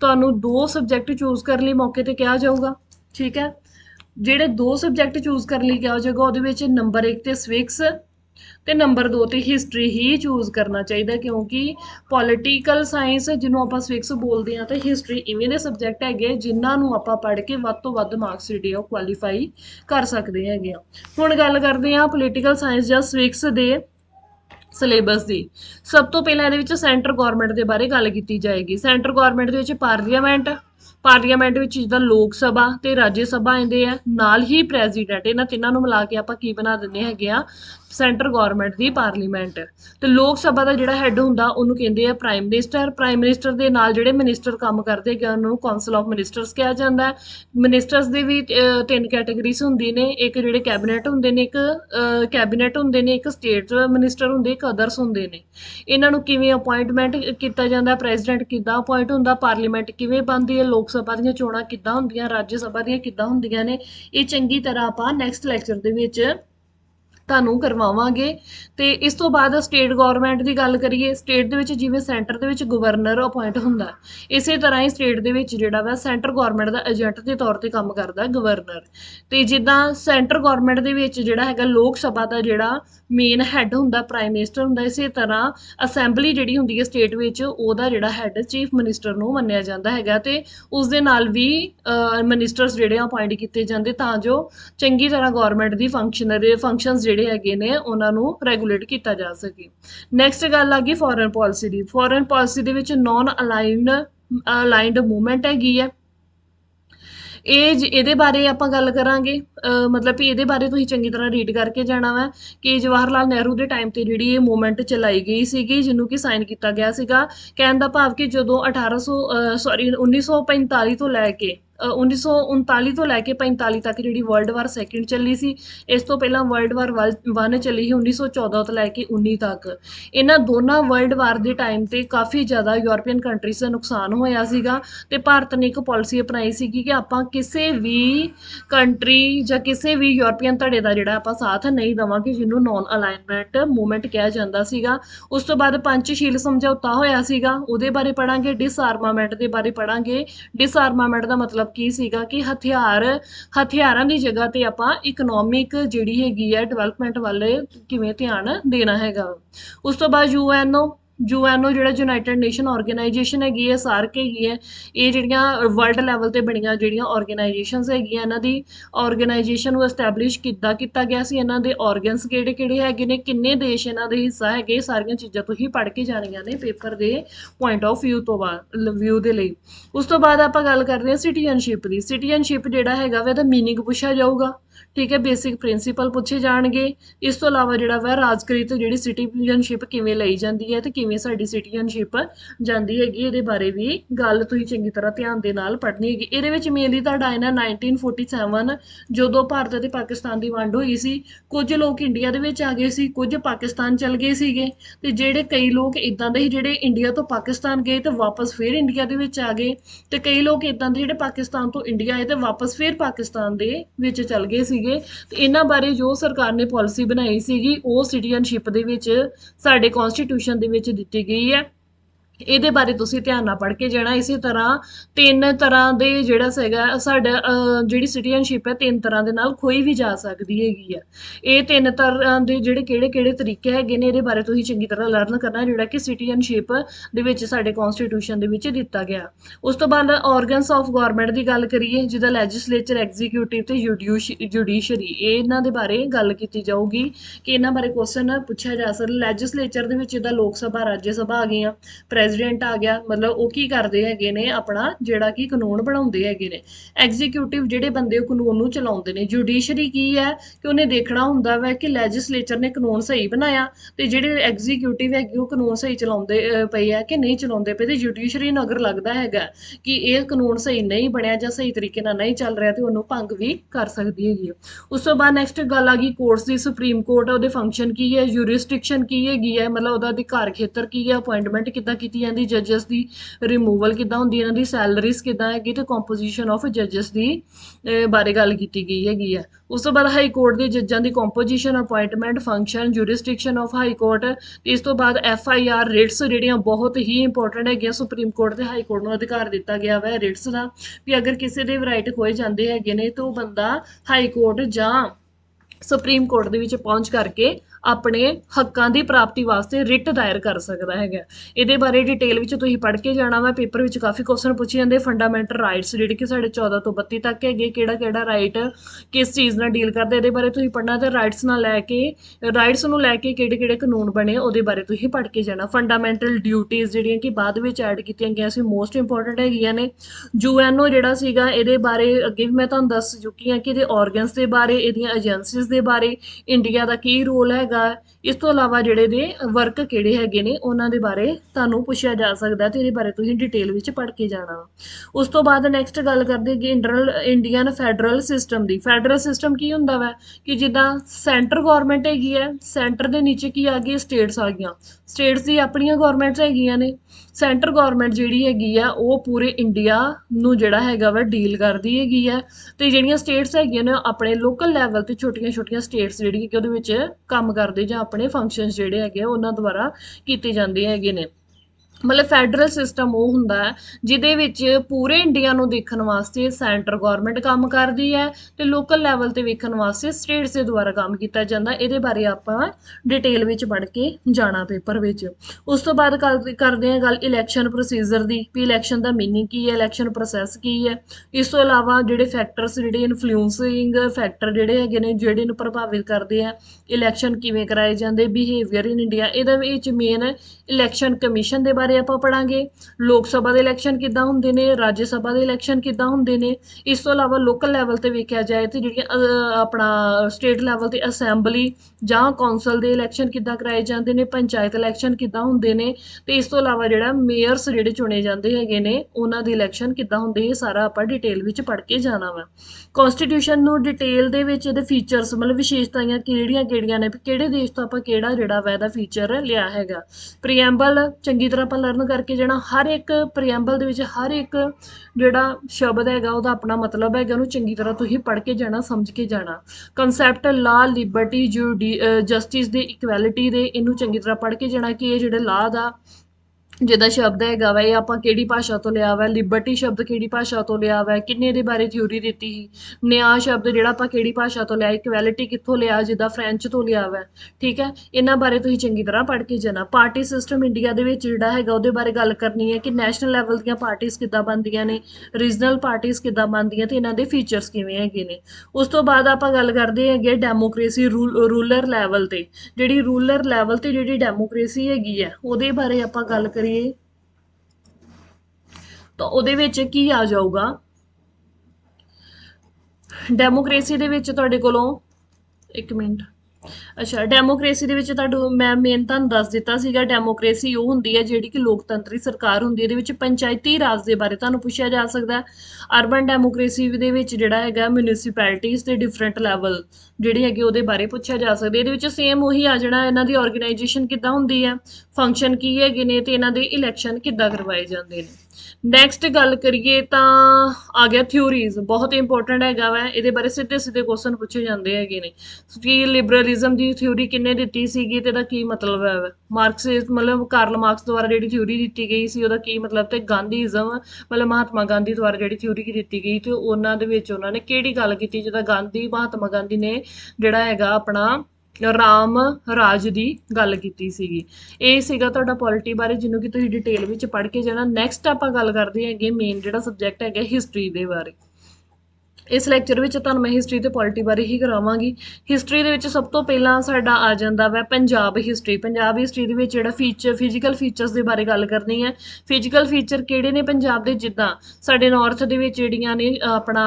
ਤੁਹਾਨੂੰ ਦੋ ਸਬਜੈਕਟ ਚੂਜ਼ ਕਰਨ ਲਈ ਮੌਕੇ ਤੇ ਕਿਹਾ ਜਾਊਗਾ, ਠੀਕ ਹੈ? ਜਿਹੜੇ ਦੋ ਸਬਜੈਕਟ ਚੂਜ਼ ਕਰਨ ਲਈ ਕਿਹਾ ਜਾਊਗਾ, ਉਹਦੇ ਵਿੱਚ ਨੰਬਰ 1 ਤੇ ਸਵਿਕਸ ਤੇ ਨੰਬਰ 2 ਤੇ ਹਿਸਟਰੀ ਹੀ ਚੂਜ਼ ਕਰਨਾ ਚਾਹੀਦਾ ਕਿਉਂਕਿ ਪੋਲੀਟੀਕਲ ਸਾਇੰਸ ਜਿਹਨੂੰ ਆਪਾਂ ਸਵਿਕਸ ਬੋਲਦੇ ਆ ਤੇ ਹਿਸਟਰੀ ਇਵੇਂ ਦੇ ਸਬਜੈਕਟ ਹੈਗੇ ਜਿਨ੍ਹਾਂ ਨੂੰ ਆਪਾਂ ਪੜ੍ਹ ਕੇ ਵੱਧ ਤੋਂ ਵੱਧ ਮਾਰਕਸ ਜਿਹੜੇ ਆ ਉਹ ਕੁਆਲੀਫਾਈ ਕਰ ਸਕਦੇ ਹੈਗੇ ਆ। ਹੁਣ ਗੱਲ ਕਰਦੇ ਆ ਪੋਲੀਟੀਕਲ ਸਾਇੰਸ ਜਾਂ ਸਵਿਕਸ ਦੇ ਸਿਲੇਬਸ ਦੀ। ਸਭ ਤੋਂ ਪਹਿਲਾਂ ਇਹਦੇ ਵਿੱਚ ਸੈਂਟਰ ਗਵਰਨਮੈਂਟ ਦੇ ਬਾਰੇ ਗੱਲ ਕੀਤੀ ਜਾਏਗੀ। ਸੈਂਟਰ ਗਵਰਨਮੈਂਟ ਦੇ ਵਿੱਚ ਪਾਰਲੀਮੈਂਟ ਪਾਰਲੀਮੈਂਟ ਵਿੱਚ ਜਿੱਦਾਂ ਲੋਕ ਸਭਾ ਤੇ ਰਾਜ ਸਭਾ ਆਉਂਦੇ ਆ, ਨਾਲ ਹੀ ਪ੍ਰੈਜ਼ੀਡੈਂਟ ਇਹਨਾਂ ਤਿੰਨਾਂ ਨੂੰ ਮਿਲਾ ਕੇ ਆਪਾਂ ਕੀ ਬਣਾ ਦਿੰਦੇ ਹੈਗੇ ਆ ਸੈਂਟਰ ਗਵਰਨਮੈਂਟ ਦੀ ਪਾਰਲੀਮੈਂਟ। ਤੇ ਲੋਕ ਸਭਾ ਦਾ ਜਿਹੜਾ ਹੈੱਡ ਹੁੰਦਾ, ਉਹਨੂੰ ਕਹਿੰਦੇ ਆ ਪ੍ਰਾਈਮ ਮਿਨਿਸਟਰ। ਪ੍ਰਾਈਮ ਮਿਨਿਸਟਰ ਦੇ ਨਾਲ ਜਿਹੜੇ ਮਿਨਿਸਟਰ ਕੰਮ ਕਰਦੇ ਹੈਗੇ ਉਹਨੂੰ ਕਾਉਂਸਲ ਆਫ ਮਿਨਿਸਟਰਸ ਕਿਹਾ ਜਾਂਦਾ ਹੈ। ਮਿਨਿਸਟਰਸ ਦੀ ਵੀ ਤਿੰਨ ਕੈਟਾਗਰੀਜ਼ ਹੁੰਦੀ ਨੇ। ਇੱਕ ਜਿਹੜੇ ਕੈਬਨਿਟ ਹੁੰਦੇ ਨੇ, ਇੱਕ ਕੈਬਨਿਟ ਹੁੰਦੇ ਨੇ, ਇੱਕ ਸਟੇਟ ਮਿਨਿਸਟਰ ਹੁੰਦੇ, ਇੱਕ ਅਦਰਸ ਹੁੰਦੇ ਨੇ। ਇਹਨਾਂ ਨੂੰ ਕਿਵੇਂ ਅਪਾਇੰਟਮੈਂਟ ਕੀਤਾ ਜਾਂਦਾ, ਪ੍ਰੈਜ਼ੀਡੈਂਟ ਕਿੱਦਾਂ ਅਪਾਇੰਟ ਹੁੰਦਾ, ਪਾਰਲੀਮੈਂਟ ਕਿਵੇਂ ਬਣਦੀ ਹੈ, ਲੋਕ ਸਭਾ ਦੀਆਂ ਚੋਣਾਂ ਕਿੱਦਾਂ ਹੁੰਦੀਆਂ, ਰਾਜ ਸਭਾ ਦੀਆਂ ਕਿੱਦਾਂ ਹੁੰਦੀਆਂ ਨੇ, ਇਹ ਚੰਗੀ ਤਰ੍ਹਾਂ ਆਪਾਂ ਨੈਕਸਟ ਲੈਕਚਰ ਦੇ ਵਿੱਚ ਤੁਹਾਨੂੰ ਕਰਵਾਵਾਂਗੇ। ਤੇ ਇਸ ਤੋਂ ਬਾਅਦ ਸਟੇਟ ਗਵਰਨਮੈਂਟ ਦੀ ਗੱਲ ਕਰੀਏ ਸਟੇਟ ਦੇ ਵਿੱਚ ਜਿਵੇਂ ਸੈਂਟਰ ਦੇ ਵਿੱਚ ਗਵਰਨਰ ਅਪਾਇੰਟ ਹੁੰਦਾ, ਇਸੇ ਤਰ੍ਹਾਂ ਹੀ ਸਟੇਟ ਦੇ ਵਿੱਚ ਜਿਹੜਾ ਵਾ ਸੈਂਟਰ ਗਵਰਨਮੈਂਟ ਦਾ ਏਜੰਟ ਦੇ ਤੌਰ ਤੇ ਕੰਮ ਕਰਦਾ ਗਵਰਨਰ ਤੇ ਜਿੱਦਾਂ ਸੈਂਟਰ ਗਵਰਨਮੈਂਟ ਦੇ ਵਿੱਚ ਜਿਹੜਾ ਹੈਗਾ ਲੋਕ ਸਭਾ ਦਾ ਜਿਹੜਾ ਮੇਨ ਹੈੱਡ ਹੁੰਦਾ ਪ੍ਰਾਈਮ ਮਿਨਿਸਟਰ ਹੁੰਦਾ, ਇਸੇ ਤਰ੍ਹਾਂ ਅਸੈਂਬਲੀ ਜਿਹੜੀ ਹੁੰਦੀ ਹੈ ਸਟੇਟ ਵਿੱਚ, ਉਹਦਾ ਜਿਹੜਾ ਹੈੱਡ ਚੀਫ ਮਿਨਿਸਟਰ ਨੂੰ ਮੰਨਿਆ ਜਾਂਦਾ ਹੈਗਾ ਤੇ ਉਸ ਦੇ ਨਾਲ ਵੀ ਮਿਨਿਸਟਰਸ ਜਿਹੜੇ ਅਪਾਇੰਟ ਕੀਤੇ ਜਾਂਦੇ ਤਾਂ ਜੋ ਚੰਗੀ ਤਰ੍ਹਾਂ ਗਵਰਨਮੈਂਟ ਦੀ ਫੰਕਸ਼ਨਰੀ ਫੰਕਸ਼ਨਸ ਜਿਹੜੇ ਹੈਗੇ ਨੇ, ਉਹਨਾਂ ਨੂੰ ਰੈਗੂਲੇਟ ਕੀਤਾ ਜਾ ਸਕੇ। ਨੈਕਸਟ ਗੱਲ ਆ ਗਈ ਫੋਰਨ ਪਾਲਿਸੀ ਦੀ। ਫੋਰਨ ਪਾਲਿਸੀ ਦੇ ਵਿੱਚ ਨਾਨ ਅਲਾਈਨਡ ਅਲਾਈਨਡ ਮੂਵਮੈਂਟ ਹੈਗੀ ਹੈ ਇਹ ਇਹਦੇ ਬਾਰੇ ਆਪਾਂ ਗੱਲ ਕਰਾਂਗੇ। ਮਤਲਬ ਕਿ ਇਹਦੇ ਬਾਰੇ ਤੁਸੀਂ ਚੰਗੀ ਤਰ੍ਹਾਂ ਰੀਡ ਕਰਕੇ ਜਾਣਾ ਵਾ ਕਿ ਜਵਾਹਰ ਲਾਲ ਨਹਿਰੂ ਦੇ ਟਾਈਮ ਤੇ ਜਿਹੜੀ ਇਹ ਮੂਵਮੈਂਟ ਚਲਾਈ ਗਈ ਸੀਗੀ ਜਿਹਨੂੰ ਕਿ ਸਾਈਨ ਕੀਤਾ ਗਿਆ ਸੀਗਾ ਕਹਿਣ ਦਾ ਭਾਵ ਕਿ ਜਦੋਂ 1800 ਸੌਰੀ 1945 ਤੋਂ ਲੈ ਕੇ ਅ, 1939 ਤੋਂ ਲੈ ਕੇ 45 ਤੱਕ ਜਿਹੜੀ ਵਰਲਡ ਵਾਰ ਸੈਕਿੰਡ ਚੱਲੀ ਸੀ ਇਸ ਤੋਂ ਪਹਿਲਾਂ ਵਰਲਡ ਵਾਰ 1 ਚੱਲੀ ਸੀ 1914 ਤੋਂ ਲੈ ਕੇ 19 ਤੱਕ। ਇਹਨਾਂ ਦੋਨਾਂ ਵਰਲਡ ਵਾਰ ਦੇ ਟਾਈਮ ਤੇ ਕਾਫੀ ਜ਼ਿਆਦਾ ਯੂਰਪੀਅਨ ਕੰਟਰੀਜ਼ ਦਾ ਨੁਕਸਾਨ ਹੋਇਆ ਸੀਗਾ ਤੇ ਭਾਰਤ ਨੇ ਇੱਕ ਪਾਲਿਸੀ ਅਪਣਾਈ ਸੀਗੀ ਕਿ ਆਪਾਂ ਕਿਸੇ ਵੀ ਕੰਟਰੀ ਜਾਂ ਕਿਸੇ ਵੀ ਯੂਰਪੀਅਨ ਧੜੇ ਦਾ ਜਿਹੜਾ ਆਪਾਂ ਸਾਥ ਨਹੀਂ ਦੇਵਾਂਗੇ, ਜਿਹਨੂੰ ਨਾਨ ਅਲਾਈਨਮੈਂਟ ਮੂਵਮੈਂਟ ਕਿਹਾ ਜਾਂਦਾ ਸੀਗਾ, ਉਸ ਤੋਂ ਬਾਅਦ ਪੰਚਸ਼ੀਲ ਸਮਝੌਤਾ ਹੋਇਆ ਸੀਗਾ, ਉਹਦੇ ਬਾਰੇ ਪੜਾਂਗੇ ਡਿਸਆਰਮਾਮੈਂਟ ਦੇ ਬਾਰੇ ਪੜਾਂਗੇ ਡਿਸਆਰਮਾਮੈਂਟ ਦਾ ਮਤਲਬ ਕੀ ਸੀਗਾ ਕਿ ਹਥਿਆਰ, ਹਥਿਆਰਾਂ ਦੀ ਜਗ੍ਹਾ ਤੇ ਆਪਾਂ ਇਕਨੋਮਿਕ ਜਿਹੜੀ ਹੈਗੀ ਹੈ ਡਿਵੈਲਪਮੈਂਟ ਵੱਲ ਕਿਵੇਂ ਧਿਆਨ ਦੇਣਾ ਹੈਗਾ। ਉਸ ਤੋਂ ਬਾਅਦ ਯੂਐਨਓ ਯੂਐਨਓ ਜਿਹੜਾ ਯੂਨਾਈਟਿਡ ਨੇਸ਼ਨ ਆਰਗੇਨਾਈਜੇਸ਼ਨ ਹੈਗੀ ਹੈ, ਸਾਰਕ ਹੈਗੀ ਹੈ, ਇਹ ਜਿਹੜੀਆਂ ਵਰਲਡ ਲੈਵਲ ਤੇ ਬਣੀਆਂ ਜਿਹੜੀਆਂ ਆਰਗੇਨਾਈਜੇਸ਼ਨਸ ਹੈਗੀਆਂ, ਇਹਨਾਂ ਦੀ ਆਰਗੇਨਾਈਜੇਸ਼ਨ ਨੂੰ ਐਸਟੈਬਲਿਸ਼ ਕਿੱਦਾਂ ਕੀਤਾ ਗਿਆ ਸੀ, ਇਹਨਾਂ ਦੇ ਆਰਗਨਸ ਕਿਹੜੇ ਕਿਹੜੇ ਹੈਗੇ ਨੇ, ਕਿੰਨੇ ਦੇਸ਼ ਇਹਨਾਂ ਦੇ ਹਿੱਸਾ ਹੈਗੇ, ਇਹ ਸਾਰੀਆਂ ਚੀਜ਼ਾਂ ਤੁਸੀਂ ਪੜ੍ਹ ਕੇ ਜਾਣੀਆਂ ਨੇ ਪੇਪਰ ਦੇ ਪੁਆਇੰਟ ਆਫ ਵਿਊ ਤੋਂ ਬਾਅਦ ਵਿਊ ਦੇ ਲਈ। ਉਸ ਤੋਂ ਬਾਅਦ ਆਪਾਂ ਗੱਲ ਕਰਦੇ ਹਾਂ ਸਿਟੀਜ਼ਨਸ਼ਿਪ ਦੀ। ਸਿਟੀਜ਼ਨਸ਼ਿਪ ਜਿਹੜਾ ਹੈਗਾ ਵਾ, ਇਹਦਾ ਮੀਨਿੰਗ ਪੁੱਛਿਆ ਜਾਊਗਾ। ਠੀਕ ਹੈ ਬੇਸਿਕ ਪ੍ਰਿੰਸੀਪਲ ਪੁੱਛੇ ਜਾਣਗੇ। ਇਸ ਤੋਂ ਇਲਾਵਾ ਜਿਹੜਾ ਵਾ ਰਾਜਕ੍ਰਿਤ ਜਿਹੜੀ ਸਿਟੀਜ਼ਨਸ਼ਿਪ ਕਿਵੇਂ ਲਈ ਜਾਂਦੀ ਹੈ ਤੇ ਕਿਵੇਂ ਸਾਡੀ ਸਿਟੀਜ਼ਨਸ਼ਿਪ ਜਾਂਦੀ ਹੈਗੀ, ਇਹਦੇ ਬਾਰੇ ਵੀ ਗੱਲ ਤੁਸੀਂ ਚੰਗੀ ਤਰ੍ਹਾਂ ਧਿਆਨ ਦੇ ਨਾਲ ਪੜ੍ਹਨੀ ਹੈਗੀ। ਇਹਦੇ ਵਿੱਚ ਮੇਨਲੀ ਤੁਹਾਡਾ ਇਹਨਾਂ ਨਾ 1947 ਜਦੋਂ ਭਾਰਤ ਅਤੇ ਪਾਕਿਸਤਾਨ ਦੀ ਵੰਡ ਹੋਈ ਸੀ, ਕੁਝ ਲੋਕ ਇੰਡੀਆ ਦੇ ਵਿੱਚ ਆ ਗਏ ਸੀ, ਕੁਝ ਪਾਕਿਸਤਾਨ ਚਲ ਗਏ ਸੀਗੇ ਤੇ ਜਿਹੜੇ ਕਈ ਲੋਕ ਇਦਾਂ ਦੇ ਸੀ ਜਿਹੜੇ ਇੰਡੀਆ ਤੋਂ ਪਾਕਿਸਤਾਨ ਗਏ ਤੇ ਵਾਪਸ ਫਿਰ ਇੰਡੀਆ ਦੇ ਵਿੱਚ ਆ ਗਏ ਤੇ ਕਈ ਲੋਕ ਇਦਾਂ ਦੇ ਜਿਹੜੇ ਪਾਕਿਸਤਾਨ ਤੋਂ ਇੰਡੀਆ ਆਏ ਤੇ ਵਾਪਸ ਫਿਰ ਪਾਕਿਸਤਾਨ ਦੇ ਵਿੱਚ ਚਲ ਗਏ ਸੀਗੇ ਤੇ ਇਹਨਾਂ ਬਾਰੇ ਜੋ ਸਰਕਾਰ ਨੇ ਪਾਲਿਸੀ ਬਣਾਈ ਸੀਗੀ, ਉਹ ਸਿਟੀਜ਼ਨਸ਼ਿਪ ਦੇ ਵਿੱਚ, ਸਾਡੇ ਕਨਸਟੀਟਿਊਸ਼ਨ ਦੇ ਵਿੱਚ ਦਿੱਤੀ ਗਈ ਹੈ। ਇਹਦੇ ਬਾਰੇ ਤੁਸੀਂ ਧਿਆਨ ਨਾਲ ਪੜ੍ਹ ਕੇ ਜਾਣਾ। ਇਸੇ ਤਰ੍ਹਾਂ ਤਿੰਨ ਤਰ੍ਹਾਂ ਦੇ ਜਿਹੜਾ ਹੈਗਾ ਸਾਡਾ ਜਿਹੜੀ ਸਿਟੀਜ਼ਨਸ਼ਿਪ ਹੈ, ਤਿੰਨ ਤਰ੍ਹਾਂ ਦੇ ਨਾਲ ਕੋਈ ਵੀ ਜਾ ਸਕਦੀ ਹੈਗੀ ਆ। ਇਹ ਤਿੰਨ ਤਰ੍ਹਾਂ ਦੇ ਜਿਹੜੇ ਕਿਹੜੇ ਕਿਹੜੇ ਤਰੀਕੇ ਹੈਗੇ ਨੇ, ਇਹਦੇ ਬਾਰੇ ਤੁਸੀਂ ਚੰਗੀ ਤਰ੍ਹਾਂ ਲਰਨ ਕਰਨਾ, ਜਿਹੜਾ ਕਿ ਸਿਟੀਜ਼ਨਸ਼ਿਪ ਦੇ ਵਿੱਚ ਸਾਡੇ ਕਨਸਟੀਟਿਊਸ਼ਨ ਦੇ ਵਿੱਚ ਦਿੱਤਾ ਗਿਆ। ਉਸ ਤੋਂ ਬਾਅਦ ਆਰਗਨਸ ਆਫ ਗਵਰਨਮੈਂਟ ਦੀ ਗੱਲ ਕਰੀਏ, ਜਿਹਦਾ ਲੈਜਿਸਲੇਚਰ ਐਗਜ਼ੀਕਿਊਟਿਵ ਤੇ ਜੁਡੀਸ਼ਰੀ ਇਹਨਾਂ ਦੇ ਬਾਰੇ ਗੱਲ ਕੀਤੀ ਜਾਊਗੀ ਕਿ ਇਹਨਾਂ ਬਾਰੇ ਕੁਐਸਚਨ ਪੁੱਛਿਆ ਜਾ ਸਕਦਾ। ਲੈਜਿਸਲੇਚਰ ਦੇ ਵਿੱਚ ਇਹਦਾ ਲੋਕ ਸਭਾ, ਰਾਜ ਸਭਾ ਆ ਗਈਆਂ ਪ੍ਰੈਜ਼ੀਡੈਂਟ ਆ ਗਿਆ ਮਤਲਬ ਉਹ ਕੀ ਕਰਦੇ ਹੈਗੇ ਨੇ ਆਪਣਾ ਜਿਹੜਾ ਕਿ ਕਾਨੂੰਨ ਬਣਾਉਂਦੇ ਹੈਗੇ ਨੇ। ਐਗਜ਼ੀਕਿਊਟਿਵ ਜਿਹੜੇ ਬੰਦੇ ਉਹ ਕਾਨੂੰਨ ਨੂੰ ਚਲਾਉਂਦੇ ਨੇ। ਜੁਡੀਸ਼ਰੀ ਕੀ ਹੈ ਕਿ ਉਹਨੇ ਦੇਖਣਾ ਹੁੰਦਾ ਵਾ ਕਿ ਲੈਜਿਸਲੇਚਰ ਨੇ ਕਾਨੂੰਨ ਸਹੀ ਬਣਾਇਆ ਤੇ ਜਿਹੜੇ ਐਗਜ਼ੀਕਿਊਟਿਵ ਹੈਗੇ ਉਹ ਕਾਨੂੰਨ ਸਹੀ ਚਲਾਉਂਦੇ ਅਹ, ਪਏ ਕਿ ਨਹੀਂ ਚਲਾਉਂਦੇ ਪਏ ਤੇ ਜੁਡੀਸ਼ਰੀ ਨੂੰ ਅਗਰ ਲੱਗਦਾ ਹੈਗਾ ਕਿ ਇਹ ਕਾਨੂੰਨ ਸਹੀ ਨਹੀਂ ਬਣਿਆ ਜਾਂ ਸਹੀ ਤਰੀਕੇ ਨਾਲ ਨਹੀਂ ਚੱਲ ਰਿਹਾ ਤੇ ਉਹਨੂੰ ਭੰਗ ਵੀ ਕਰ ਸਕਦੀ ਹੈਗੀ ਹੈ ਉਸ ਤੋਂ ਬਾਅਦ ਨੈਕਸਟ ਗੱਲ ਆ ਗਈ ਕੋਰਟਸ ਦੀ ਸੁਪਰੀਮ ਕੋਰਟ ਉਹਦੇ ਫੰਕਸ਼ਨ ਕੀ ਹੈ ਯੂਰਿਸਡਿਕਸ਼ਨ ਕੀ ਹੈਗੀ ਹੈ ਮਤਲਬ ਉਹਦਾ ਅਧਿਕਾਰ ਖੇਤਰ ਕੀ ਹੈ ਅਪਾਇੰਟਮੈਂਟ ਕਿੱਦਾਂ ਕੀਤੀ ਜਾਂਦੀ ਜੱਜਸ ਦੀ ਰਿਮੂਵਲ ਕਿੱਦਾਂ ਹੁੰਦੀ, ਇਹਨਾਂ ਦੀ ਸੈਲਰੀਜ਼ ਕਿੱਦਾਂ ਹੈਗੀ ਤੇ ਕੰਪੋਜੀਸ਼ਨ ਆਫ ਜੱਜਸ ਦੀ ਬਾਰੇ ਗੱਲ ਕੀਤੀ ਗਈ ਹੈਗੀ ਹੈ ਉਸ ਤੋਂ ਬਾਅਦ ਹਾਈ ਕੋਰਟ ਦੇ ਜੱਜਾਂ ਦੀ composition appointment function jurisdiction of high court ਇਸ ਤੋਂ ਬਾਅਦ ਐਫ ਆਈ ਆਰ ਰਿਟਸ ਜਿਹੜੀਆਂ ਬਹੁਤ ਹੀ ਇੰਪੋਰਟੈਂਟ ਹੈਗੀਆਂ ਸੁਪਰੀਮ ਕੋਰਟ ਤੇ ਹਾਈ ਕੋਰਟ ਨੂੰ ਅਧਿਕਾਰ ਦਿੱਤਾ ਗਿਆ ਹੈ ਰਿਟਸ ਦਾ, ਵੀ ਅਗਰ ਕਿਸੇ ਦੇ ਰਾਈਟ ਖੋਏ ਜਾਂਦੇ ਹੈਗੇ ਨੇ, ਤਾਂ ਉਹ ਬੰਦਾ ਹਾਈ ਕੋਰਟ ਜਾਂ ਸੁਪਰੀਮ ਕੋਰਟ ਦੇ ਵਿੱਚ ਪਹੁੰਚ ਕਰਕੇ ਆਪਣੇ ਹੱਕਾਂ ਦੀ ਪ੍ਰਾਪਤੀ ਵਾਸਤੇ ਰਿਟ ਦਾਇਰ ਕਰ ਸਕਦਾ ਹੈਗਾ। ਇਹਦੇ ਬਾਰੇ ਡਿਟੇਲ ਵਿੱਚ ਤੁਸੀਂ ਪੜ੍ਹ ਕੇ ਜਾਣਾ ਵਾ ਪੇਪਰ ਵਿੱਚ ਕਾਫੀ ਕੁਐਸਚਨ ਪੁੱਛੇ ਜਾਂਦੇ ਫੰਡਾਮੈਂਟਲ ਰਾਈਟਸ ਜਿਹੜੇ ਕਿ ਸਾਡੇ 14 ਤੋਂ 32 ਤੱਕ ਹੈਗੇ ਕਿਹੜਾ ਕਿਹੜਾ ਰਾਈਟ ਕਿਸ ਚੀਜ਼ ਨਾਲ ਡੀਲ ਕਰਦਾ, ਇਹਦੇ ਬਾਰੇ ਤੁਸੀਂ ਪੜ੍ਹਨਾ ਤੇ ਰਾਈਟਸ ਨਾਲ ਲੈ ਕੇ ਰਾਈਟਸ ਨੂੰ ਲੈ ਕੇ ਕਿਹੜੇ ਕਿਹੜੇ ਕਾਨੂੰਨ ਬਣੇ, ਉਹਦੇ ਬਾਰੇ ਤੁਸੀਂ ਪੜ੍ਹ ਕੇ ਜਾਣਾ। ਫੰਡਾਮੈਂਟਲ ਡਿਊਟੀਆਂ ਜਿਹੜੀਆਂ ਕਿ ਬਾਅਦ ਵਿੱਚ ਐਡ ਕੀਤੀਆਂ ਗਈਆਂ ਸੀ ਮੋਸਟ ਇੰਪੋਰਟੈਂਟ ਹੈਗੀਆਂ ਨੇ। ਯੂਐਨਓ ਜਿਹੜਾ ਸੀਗਾ, ਇਹਦੇ ਬਾਰੇ ਅੱਗੇ ਵੀ ਮੈਂ ਤੁਹਾਨੂੰ ਦੱਸ ਚੁੱਕੀ ਹਾਂ ਕਿ ਇਹਦੇ ਆਰਗਨਸ ਦੇ ਬਾਰੇ, ਇਹਦੀਆਂ ਏਜੰਸੀਜ਼ ਦੇ ਬਾਰੇ ਇੰਡੀਆ ਦਾ ਕੀ ਰੋਲ ਹੈ ਹੈਗਾ ਇਸ ਤੋਂ ਇਲਾਵਾ ਜਿਹੜੇ ਦੇ ਵਰਕ ਕਿਹੜੇ ਹੈਗੇ ਨੇ, ਉਹਨਾਂ ਦੇ ਬਾਰੇ ਤੁਹਾਨੂੰ ਪੁੱਛਿਆ ਜਾ ਸਕਦਾ ਤੇ ਇਹਦੇ ਬਾਰੇ ਤੁਸੀਂ ਡਿਟੇਲ ਵਿੱਚ ਪੜ੍ਹ ਕੇ ਜਾਣਾ। ਉਸ ਤੋਂ ਬਾਅਦ ਨੈਕਸਟ ਗੱਲ ਕਰਦੇ ਕਿ ਇੰਟਰਨਲ ਇੰਡੀਅਨ ਫੈਡਰਲ ਸਿਸਟਮ ਦੀ। ਫੈਡਰਲ ਸਿਸਟਮ ਕੀ ਹੁੰਦਾ ਵਾ? ਕਿ ਜਿੱਦਾਂ ਸੈਂਟਰ ਗਵਰਨਮੈਂਟ ਹੈਗੀ ਹੈ ਸੈਂਟਰ ਦੇ ਨੀਚੇ ਕੀ ਆ ਗਈ? ਸਟੇਟਸ ਆ ਗਈਆਂ। ਸਟੇਟਸ ਦੀ ਆਪਣੀਆਂ ਗਵਰਨਮੈਂਟਸ ਹੈਗੀਆਂ ਨੇ। ਸੈਂਟਰ ਗਵਰਨਮੈਂਟ ਜਿਹੜੀ ਹੈਗੀ ਆ, ਉਹ ਪੂਰੇ ਇੰਡੀਆ ਨੂੰ ਜਿਹੜਾ ਹੈਗਾ ਵਾ ਡੀਲ ਕਰਦੀ ਹੈਗੀ ਆ। ਤੇ ਜਿਹੜੀਆਂ ਸਟੇਟਸ ਹੈਗੀਆਂ ਨੇ ਆਪਣੇ ਲੋਕਲ ਲੈਵਲ ਤੇ ਛੋਟੀਆਂ-ਛੋਟੀਆਂ ਸਟੇਟਸ ਜਿਹੜੀ ਕਿ ਉਹਦੇ ਵਿੱਚ ਕੰਮ ਕਰਦੇ ਜਾਂ ਆਪਣੇ ਫੰਕਸ਼ਨਸ ਜਿਹੜੇ ਹੈਗੇ ਆ, ਉਹਨਾਂ ਦੁਆਰਾ ਕੀਤੇ ਜਾਂਦੇ ਹੈਗੇ ਨੇ। ਮਤਲਬ ਫੈਡਰਲ ਸਿਸਟਮ ਉਹ ਹੁੰਦਾ ਹੈ, ਜਿਹਦੇ ਵਿੱਚ ਪੂਰੇ ਇੰਡੀਆ ਨੂੰ ਦੇਖਣ ਵਾਸਤੇ ਸੈਂਟਰ ਗਵਰਨਮੈਂਟ ਕੰਮ ਕਰਦੀ ਹੈ ਤੇ ਲੋਕਲ ਲੈਵਲ ਤੇ ਵੇਖਣ ਵਾਸਤੇ ਸਟੇਟਸ ਦੇ ਦੁਆਰਾ ਕੰਮ ਕੀਤਾ ਜਾਂਦਾ, ਇਹਦੇ ਬਾਰੇ ਆਪਾਂ ਡਿਟੇਲ ਵਿੱਚ ਪੜ੍ਹ ਕੇ ਜਾਣਾ ਪੇਪਰ ਵਿੱਚ। ਉਸ ਤੋਂ ਬਾਅਦ ਗੱਲ- ਕਰਦੇ ਹਾਂ ਗੱਲ ਇਲੈਕਸ਼ਨ ਪ੍ਰੋਸੀਜਰ ਦੀ, ਵੀ ਇਲੈਕਸ਼ਨ ਦਾ ਮੀਨਿੰਗ ਕੀ ਹੈ ਇਲੈਕਸ਼ਨ ਪ੍ਰੋਸੈਸ ਕੀ ਹੈ। ਇਸ ਤੋਂ ਇਲਾਵਾ ਜਿਹੜੇ ਫੈਕਟਰਸ ਜਿਹੜੇ ਇਨਫਲੂਐਂਸਿੰਗ ਫੈਕਟਰ ਜਿਹੜੇ ਹੈਗੇ ਨੇ, ਜਿਹੜੇ ਨੂੰ ਪ੍ਰਭਾਵਿਤ ਕਰਦੇ ਆ ਇਲੈਕਸ਼ਨ ਕਿਵੇਂ ਕਰਾਏ ਜਾਂਦੇ ਬਿਹੇਵੀਅਰ ਇਨ ਇੰਡੀਆ ਇਹਦੇ ਵਿੱਚ ਮੇਨ ਇਲੈਕਸ਼ਨ ਕਮਿਸ਼ਨ ਦੇ ਬਾਰੇ ਆਪਾਂ ਪੜਾਂਗੇ, ਲੋਕ ਸਭਾ ਦੇ ਇਲੈਕਸ਼ਨ ਕਿੱਦਾਂ ਹੁੰਦੇ ਨੇ, ਰਾਜ ਸਭਾ ਦੇ ਇਲੈਕਸ਼ਨ ਕਿੱਦਾਂ ਹੁੰਦੇ ਨੇ, ਇਸ ਤੋਂ ਇਲਾਵਾ ਲੋਕਲ ਲੈਵਲ ਤੇ ਵੇਖਿਆ ਜਾਏ ਤੇ ਜਿਹੜੀਆਂ ਆਪਣਾ ਸਟੇਟ ਲੈਵਲ ਤੇ ਅਸੈਂਬਲੀ ਜਾਂ ਕੌਂਸਲ ਦੇ ਇਲੈਕਸ਼ਨ ਕਿੱਦਾਂ ਕਰਾਏ ਜਾਂਦੇ ਨੇ, ਪੰਚਾਇਤ ਇਲੈਕਸ਼ਨ ਕਿੱਦਾਂ ਹੁੰਦੇ ਨੇ, ਤੇ ਇਸ ਤੋਂ ਇਲਾਵਾ ਜਿਹੜਾ ਮੇਅਰਸ ਜਿਹੜੇ ਚੁਣੇ ਜਾਂਦੇ ਹੈਗੇ ਨੇ, ਉਹਨਾਂ ਦੇ ਇਲੈਕਸ਼ਨ ਕਿੱਦਾਂ ਹੁੰਦੇ, ਇਹ ਸਾਰਾ ਆਪਾਂ ਡਿਟੇਲ ਵਿੱਚ ਪੜ੍ਹ ਕੇ ਜਾਣਾ ਵਾ। ਕਨਸਟੀਟਿਊਸ਼ਨ ਨੂੰ ਡਿਟੇਲ ਦੇ ਵਿੱਚ ਇਹਦੇ ਫੀਚਰਸ ਮਤਲਬ ਵਿਸ਼ੇਸ਼ਤਾਵਾਂ ਕਿਹੜੀਆਂ ਕਿਹੜੀਆਂ ਨੇ, ਕਿਹੜੇ ਦੇਸ਼ ਤੋਂ ਆਪਾਂ ਕਿਹੜਾ ਜਿਹੜਾ ਵਾ ਇਹਦਾ ਫੀਚਰ ਲਿਆ ਹੈਗਾ। ਪ੍ਰੀਐਮਬਲ ਚੰਗੀ ਤਰ੍ਹਾਂ ਲਰਨ ਕਰਕੇ ਜਾਣਾ ਹਰ ਇੱਕ ਪ੍ਰੀਐਮਬਲ ਦੇ ਵਿੱਚ ਹਰ ਇੱਕ ਜਿਹੜਾ ਸ਼ਬਦ ਹੈਗਾ, ਉਹਦਾ ਆਪਣਾ ਮਤਲਬ ਹੈਗਾ, ਉਹਨੂੰ ਚੰਗੀ ਤਰ੍ਹਾਂ ਤੁਸੀਂ ਪੜ੍ਹ ਕੇ ਜਾਣਾ, ਸਮਝ ਕੇ ਜਾਣਾ। ਕਨਸੈਪਟ ਲਾ ਲਿਬਰਟੀ ਜਸਟਿਸ ਦੇ ਇਕੁਐਲਿਟੀ ਦੇ ਇਹਨੂੰ ਚੰਗੀ ਤਰ੍ਹਾਂ ਪੜ੍ਹ ਕੇ ਜਾਣਾ ਕਿ ਇਹ ਜਿਹੜੇ ਲਾ ਦਾ ਜਿਹਦਾ ਸ਼ਬਦ ਹੈਗਾ ਵਾ, ਇਹ ਆਪਾਂ ਕਿਹੜੀ ਭਾਸ਼ਾ ਤੋਂ ਲਿਆ ਵਾ ਲਿਬਰਟੀ ਸ਼ਬਦ ਕਿਹੜੀ ਭਾਸ਼ਾ ਤੋਂ ਲਿਆ ਵਾ, ਕਿੰਨੇ ਦੇ ਬਾਰੇ ਥਿਊਰੀ ਦਿੱਤੀ ਸੀ, ਨਿਆਂ ਸ਼ਬਦ ਜਿਹੜਾ ਆਪਾਂ ਕਿਹੜੀ ਭਾਸ਼ਾ ਤੋਂ ਲਿਆ ਇਕੁਐਲਿਟੀ ਕਿੱਥੋਂ ਲਿਆ, ਜਿਹਦਾ ਫ੍ਰੈਂਚ ਤੋਂ ਲਿਆ ਵਾ, ਠੀਕ ਹੈ, ਇਹਨਾਂ ਬਾਰੇ ਤੁਸੀਂ ਚੰਗੀ ਤਰ੍ਹਾਂ ਪੜ੍ਹ ਕੇ ਜਾਣਾ ਪਾਰਟੀ ਸਿਸਟਮ ਇੰਡੀਆ ਦੇ ਵਿੱਚ ਜਿਹੜਾ ਹੈਗਾ ਉਹਦੇ ਬਾਰੇ ਗੱਲ ਕਰਨੀ ਹੈ ਕਿ ਨੈਸ਼ਨਲ ਲੈਵਲ ਦੀਆਂ ਪਾਰਟੀਆਂ ਕਿੱਦਾਂ ਬਣਦੀਆਂ ਨੇ ਰੀਜਨਲ ਪਾਰਟੀਆਂ ਕਿੱਦਾਂ ਬਣਦੀਆਂ ਤੇ ਇਹਨਾਂ ਦੇ ਫੀਚਰਸ ਕਿਵੇਂ ਹੈਗੇ ਨੇ, ਉਸ ਤੋਂ ਬਾਅਦ ਆਪਾਂ ਗੱਲ ਕਰਦੇ ਹੈਗੇ ਡੈਮੋਕ੍ਰੇਸੀ ਰੂਲਰ ਲੈਵਲ ਤੇ, ਜਿਹੜੀ ਰੂਲਰ ਲੈਵਲ ਤੇ ਜਿਹੜੀ ਡੈਮੋਕ੍ਰੇਸੀ ਹੈਗੀ ਹੈ, ਉਹਦੇ ਬਾਰੇ ਆਪਾਂ ਗੱਲ ਕਰੀਏ ਤਾਂ ਉਹਦੇ ਵਿੱਚ ਕੀ ਆ ਜਾਊਗਾ? ਡੈਮੋਕ੍ਰੇਸੀ ਦੇ ਵਿੱਚ ਤੁਹਾਡੇ ਕੋਲੋਂ ਇੱਕ ਮਿੰਟ। ਅੱਛਾ ਡੈਮੋਕ੍ਰੇਸੀ ਦੇ ਵਿੱਚ ਤੁਹਾਨੂੰ ਮੈਂ ਮੇਨ ਤੁਹਾਨੂੰ ਦੱਸ ਦਿੱਤਾ ਸੀਗਾ ਡੈਮੋਕ੍ਰੇਸੀ ਉਹ ਹੁੰਦੀ ਹੈ ਜਿਹੜੀ ਕਿ ਲੋਕਤੰਤਰੀ ਸਰਕਾਰ ਹੁੰਦੀ ਹੈ, ਇਹਦੇ ਵਿੱਚ ਪੰਚਾਇਤੀ ਰਾਜ ਦੇ ਬਾਰੇ ਤੁਹਾਨੂੰ ਪੁੱਛਿਆ ਜਾ ਸਕਦਾ ਅਰਬਨ ਡੈਮੋਕ੍ਰੇਸੀ ਦੇ ਵਿੱਚ ਜਿਹੜਾ ਹੈਗਾ ਮਿਊਨਿਸਪੈਲਿਟੀਜ਼ ਦੇ ਡਿਫਰੈਂਟ ਲੈਵਲ ਜਿਹੜੇ ਹੈਗੇ ਉਹਦੇ ਬਾਰੇ ਪੁੱਛਿਆ ਜਾ ਸਕਦਾ ਇਹਦੇ ਵਿੱਚ ਸੇਮ ਉਹੀ ਆ ਜਾਣਾ ਇਹਨਾਂ ਦੀ ਆਰਗੇਨਾਈਜੇਸ਼ਨ ਕਿੱਦਾਂ ਹੁੰਦੀ ਹੈ ਫੰਕਸ਼ਨ ਕੀ ਹੈਗੇ ਨੇ ਤੇ ਇਹਨਾਂ ਦੇ ਇਲੈਕਸ਼ਨ ਕਿੱਦਾਂ ਕਰਵਾਏ ਜਾਂਦੇ ਨੇ। ਨੈਕਸਟ ਗੱਲ ਕਰੀਏ ਤਾਂ ਆ ਗਿਆ ਥਿਊਰੀਜ਼ ਬਹੁਤ ਇੰਪੋਰਟੈਂਟ ਹੈਗਾ ਵਾ, ਇਹਦੇ ਬਾਰੇ ਸਿੱਧੇ ਸਿੱਧੇ ਕੁਐਸਚਨ ਪੁੱਛੇ ਜਾਂਦੇ ਹੈਗੇ ਨੇ। ਕਿ ਲਿਬਰਲਿਜ਼ਮ ਦੀ ਥਿਊਰੀ ਕਿੰਨੇ ਦਿੱਤੀ ਸੀਗੀ ਤੇ ਇਹਦਾ ਕੀ ਮਤਲਬ ਹੈ? ਮਾਰਕਸ ਮਤਲਬ ਕਾਰਲ ਮਾਰਕਸ ਦੁਆਰਾ ਜਿਹੜੀ ਥਿਊਰੀ ਦਿੱਤੀ ਗਈ ਸੀ, ਉਹਦਾ ਕੀ ਮਤਲਬ ਤੇ ਗਾਂਧੀਜ਼ਮ ਮਤਲਬ ਮਹਾਤਮਾ ਗਾਂਧੀ ਦੁਆਰਾ ਜਿਹੜੀ ਥਿਊਰੀ ਦਿੱਤੀ ਗਈ ਤੇ ਉਹਨਾਂ ਦੇ ਵਿੱਚ ਉਹਨਾਂ ਨੇ ਕਿਹੜੀ ਗੱਲ ਕੀਤੀ ਜਿਹਦਾ ਗਾਂਧੀ, ਮਹਾਤਮਾ ਗਾਂਧੀ ਨੇ ਜਿਹੜਾ ਹੈਗਾ ਆਪਣਾ ਰਾਮ ਰਾਜ ਦੀ ਗੱਲ ਕੀਤੀ ਸੀਗੀ। ਇਹ ਸੀਗਾ ਤੁਹਾਡਾ ਪੋਲਿਟੀ ਬਾਰੇ, ਜਿਹਨੂੰ ਕਿ ਤੁਸੀਂ ਡਿਟੇਲ ਵਿੱਚ ਪੜ੍ਹ ਕੇ ਜਾਣਾ। ਨੈਕਸਟ ਆਪਾਂ ਗੱਲ ਕਰਦੇ ਹੈਗੇ ਮੇਨ ਜਿਹੜਾ ਸਬਜੈਕਟ ਹੈਗਾ ਹਿਸਟਰੀ ਦੇ ਬਾਰੇ। ਇਸ ਲੈਕਚਰ ਵਿੱਚ ਤੁਹਾਨੂੰ ਮੈਂ ਹਿਸਟਰੀ ਤੇ ਪੋਲਿਟੀ ਬਾਰੇ ਹੀ ਕਰਾਵਾਂਗੀ। ਹਿਸਟਰੀ ਦੇ ਵਿੱਚ ਸਭ ਤੋਂ ਪਹਿਲਾਂ ਸਾਡਾ ਆ ਜਾਂਦਾ ਵਾ ਪੰਜਾਬ ਹਿਸਟਰੀ ਪੰਜਾਬ ਹਿਸਟਰੀ ਦੇ ਵਿੱਚ ਜਿਹੜਾ ਫੀਚਰ ਫਿਜ਼ੀਕਲ ਫੀਚਰਸ ਦੇ ਬਾਰੇ ਗੱਲ ਕਰਨੀ ਹੈ। ਫਿਜ਼ੀਕਲ ਫੀਚਰ ਕਿਹੜੇ ਨੇ ਪੰਜਾਬ ਦੇ? ਜਿੱਦਾਂ ਸਾਡੇ ਨਾਰਥ ਦੇ ਵਿੱਚ ਜਿਹੜੀਆਂ ਨੇ ਆਪਣਾ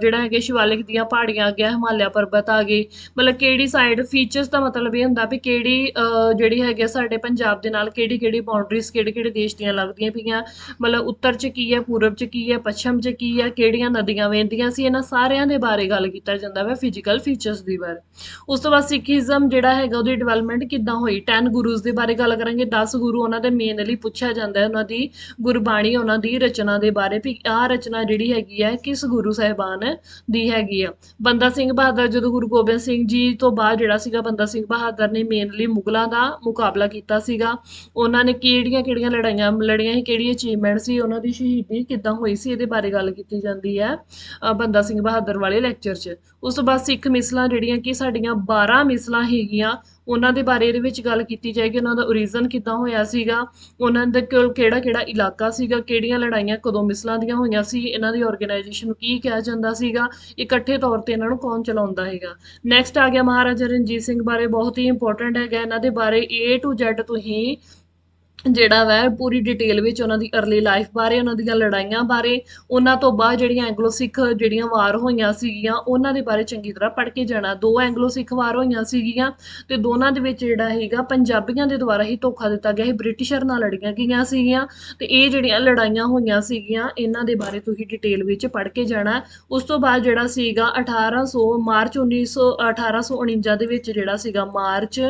ਜਿਹੜਾ ਹੈਗੇ ਸ਼ਿਵਾਲਿਕ ਦੀਆਂ ਪਹਾੜੀਆਂ ਆ ਗਿਆ ਹਿਮਾਲਿਆ ਪਰਬਤ ਆ ਗਏ। ਮਤਲਬ ਕਿਹੜੀ ਸਾਈਡ ਫੀਚਰਸ ਦਾ ਮਤਲਬ ਇਹ ਹੁੰਦਾ ਵੀ ਕਿਹੜੀ ਅ, ਜਿਹੜੀ ਹੈਗੇ ਸਾਡੇ ਪੰਜਾਬ ਦੇ ਨਾਲ ਕਿਹੜੀ ਕਿਹੜੀ ਬਾਉਂਡਰੀਜ਼ ਕਿਹੜੇ ਕਿਹੜੇ ਦੇਸ਼ ਦੀਆਂ ਲੱਗਦੀਆਂ ਪਈਆਂ। ਮਤਲਬ ਉੱਤਰ 'ਚ ਕੀ ਹੈ ਪੂਰਬ 'ਚ ਕੀ ਹੈ ਪੱਛਮ 'ਚ ਕੀ ਹੈ ਕਿਹੜੀਆਂ ਨਦੀਆਂ ਵਹਿੰਦੀਆਂ ਸੀ ਇਹਨਾਂ ਸਾਰਿਆਂ ਦੇ ਬਾਰੇ ਗੱਲ ਕੀਤਾ ਜਾਂਦਾ ਵਾ ਫਿਜ਼ੀਕਲ ਫੀਚਰਸ ਦੀ ਬਾਰੇ। ਉਸ ਤੋਂ ਬਾਅਦ ਸਿੱਖੀਜ਼ਮ ਜਿਹੜਾ ਹੈਗਾ, ਉਹਦੀ ਡਿਵੈਲਪਮੈਂਟ ਕਿੱਦਾਂ ਹੋਈ? 10 ਗੁਰੂਜ਼ ਦੇ ਬਾਰੇ ਗੱਲ ਕਰਾਂਗੇ 10 ਗੁਰੂ ਉਹਨਾਂ ਦੇ ਮੇਨਲੀ ਪੁੱਛਿਆ ਜਾਂਦਾ ਹੈ, ਉਹਨਾਂ ਦੀ ਗੁਰਬਾਣੀ, ਉਹਨਾਂ ਦੀ ਰਚਨਾ ਦੇ ਬਾਰੇ। ਵੀ ਆਹ ਰਚਨਾ ਜਿਹੜੀ ਹੈਗੀ ਹੈ, ਕਿਸ ਗੁਰੂ ਸਾਹਿਬਾਨ ਦੀ ਹੈਗੀ ਆ? ਬੰਦਾ ਸਿੰਘ ਬਹਾਦਰ, ਜਦੋਂ ਗੁਰੂ ਗੋਬਿੰਦ ਸਿੰਘ ਜੀ ਤੋਂ ਬਾਅਦ ਜਿਹੜਾ ਸੀਗਾ ਬੰਦਾ ਸਿੰਘ ਬਹਾਦਰ ਨੇ ਮੇਨਲੀ ਮੁਗਲਾਂ ਦਾ ਮੁਕਾਬਲਾ ਕੀਤਾ ਸੀਗਾ। ਉਹਨਾਂ ਨੇ ਕਿਹੜੀਆਂ ਕਿਹੜੀਆਂ ਲੜਾਈਆਂ, ਲੜੀਆਂ ਸੀ, ਕਿਹੜੀ ਅਚੀਵਮੈਂਟ ਸੀ, ਉਹਨਾਂ ਦੀ ਸ਼ਹੀਦੀ ਕਿੱਦਾਂ ਹੋਈ ਸੀ, ਇਹਦੇ ਬਾਰੇ ਗੱਲ ਕੀਤੀ ਜਾਂਦੀ ਹੈ। ਬੰਦਾ ਸਿੰਘ ਬਹਾਦਰ ਵਾਲੇ ਲੈਕਚਰ 'ਚ। ਉਸ ਤੋਂ ਬਾਅਦ ਸਿੱਖ ਮਿਸਲਾਂ ਜਿਹੜੀਆਂ ਕਿ ਸਾਡੀਆਂ 12 ਮਿਸਲਾਂ ਹੈਗੀਆਂ, ਉਹਨਾਂ ਦੇ ਬਾਰੇ ਇਹਦੇ ਵਿੱਚ ਗੱਲ ਕੀਤੀ ਜਾਏਗੀ। ਉਹਨਾਂ ਦਾ ਓਰੀਜਨ ਕਿੱਦਾਂ ਹੋਇਆ ਸੀਗਾ, ਉਹਨਾਂ ਦੇ ਕੋਲ ਕਿਹੜਾ ਕਿਹੜਾ ਇਲਾਕਾ ਸੀਗਾ, ਕਿਹੜੀਆਂ ਲੜਾਈਆਂ ਕਦੋਂ ਮਿਸਲਾਂ ਦੀਆਂ ਹੋਈਆਂ ਸੀ, ਇਹਨਾਂ ਦੀ ਆਰਗੇਨਾਈਜੇਸ਼ਨ ਨੂੰ ਕੀ ਕਿਹਾ ਜਾਂਦਾ ਸੀਗਾ, ਇਕੱਠੇ ਤੌਰ ਤੇ ਇਹਨਾਂ ਨੂੰ ਕੌਣ ਚਲਾਉਂਦਾ ਹੈਗਾ। ਨੈਕਸਟ ਆ ਗਿਆ ਮਹਾਰਾਜਾ ਰਣਜੀਤ ਸਿੰਘ ਬਾਰੇ, ਬਹੁਤ ਹੀ ਇੰਪੋਰਟੈਂਟ ਹੈਗਾ। ਇਹਨਾਂ ਦੇ ਬਾਰੇ A to Z ਤੁਸੀਂ ਜਿਹੜਾ ਵੈ, ਪੂਰੀ ਡਿਟੇਲ ਵਿੱਚ ਉਹਨਾਂ ਦੀ ਅਰਲੀ ਲਾਈਫ ਬਾਰੇ, ਉਹਨਾਂ ਦੀਆਂ ਲੜਾਈਆਂ ਬਾਰੇ, ਉਹਨਾਂ ਤੋਂ ਬਾਅਦ ਜਿਹੜੀਆਂ ਐਂਗਲੋ ਸਿੱਖ ਜਿਹੜੀਆਂ ਵਾਰ ਹੋਈਆਂ ਸੀਗੀਆਂ, ਉਹਨਾਂ ਦੇ ਬਾਰੇ ਚੰਗੀ ਤਰ੍ਹਾਂ ਪੜ੍ਹ ਕੇ ਜਾਣਾ। ਦੋ ਐਂਗਲੋ ਸਿੱਖ ਵਾਰ ਹੋਈਆਂ ਸੀਗੀਆਂ ਤੇ ਦੋਨਾਂ ਦੇ ਵਿੱਚ ਜਿਹੜਾ ਹੈਗਾ, ਪੰਜਾਬੀਆਂ ਦੇ ਦੁਆਰਾ ਹੀ ਧੋਖਾ ਦਿੱਤਾ ਗਿਆ ਸੀ, ਬ੍ਰਿਟਿਸ਼ਰ ਨਾਲ ਲੜੀਆਂ ਗਈਆਂ ਸੀਗੀਆਂ ਤੇ ਇਹ ਜਿਹੜੀਆਂ ਲੜਾਈਆਂ ਹੋਈਆਂ ਸੀਗੀਆਂ, ਇਹਨਾਂ ਦੇ ਬਾਰੇ ਤੁਸੀਂ ਡਿਟੇਲ ਵਿੱਚ ਪੜ੍ਹ ਕੇ ਜਾਣਾ। ਉਸ ਤੋਂ ਬਾਅਦ ਜਿਹੜਾ ਸੀਗਾ 1800 ਮਾਰਚ 1900 1849 ਦੇ ਵਿੱਚ ਜਿਹੜਾ ਸੀਗਾ, ਮਾਰਚ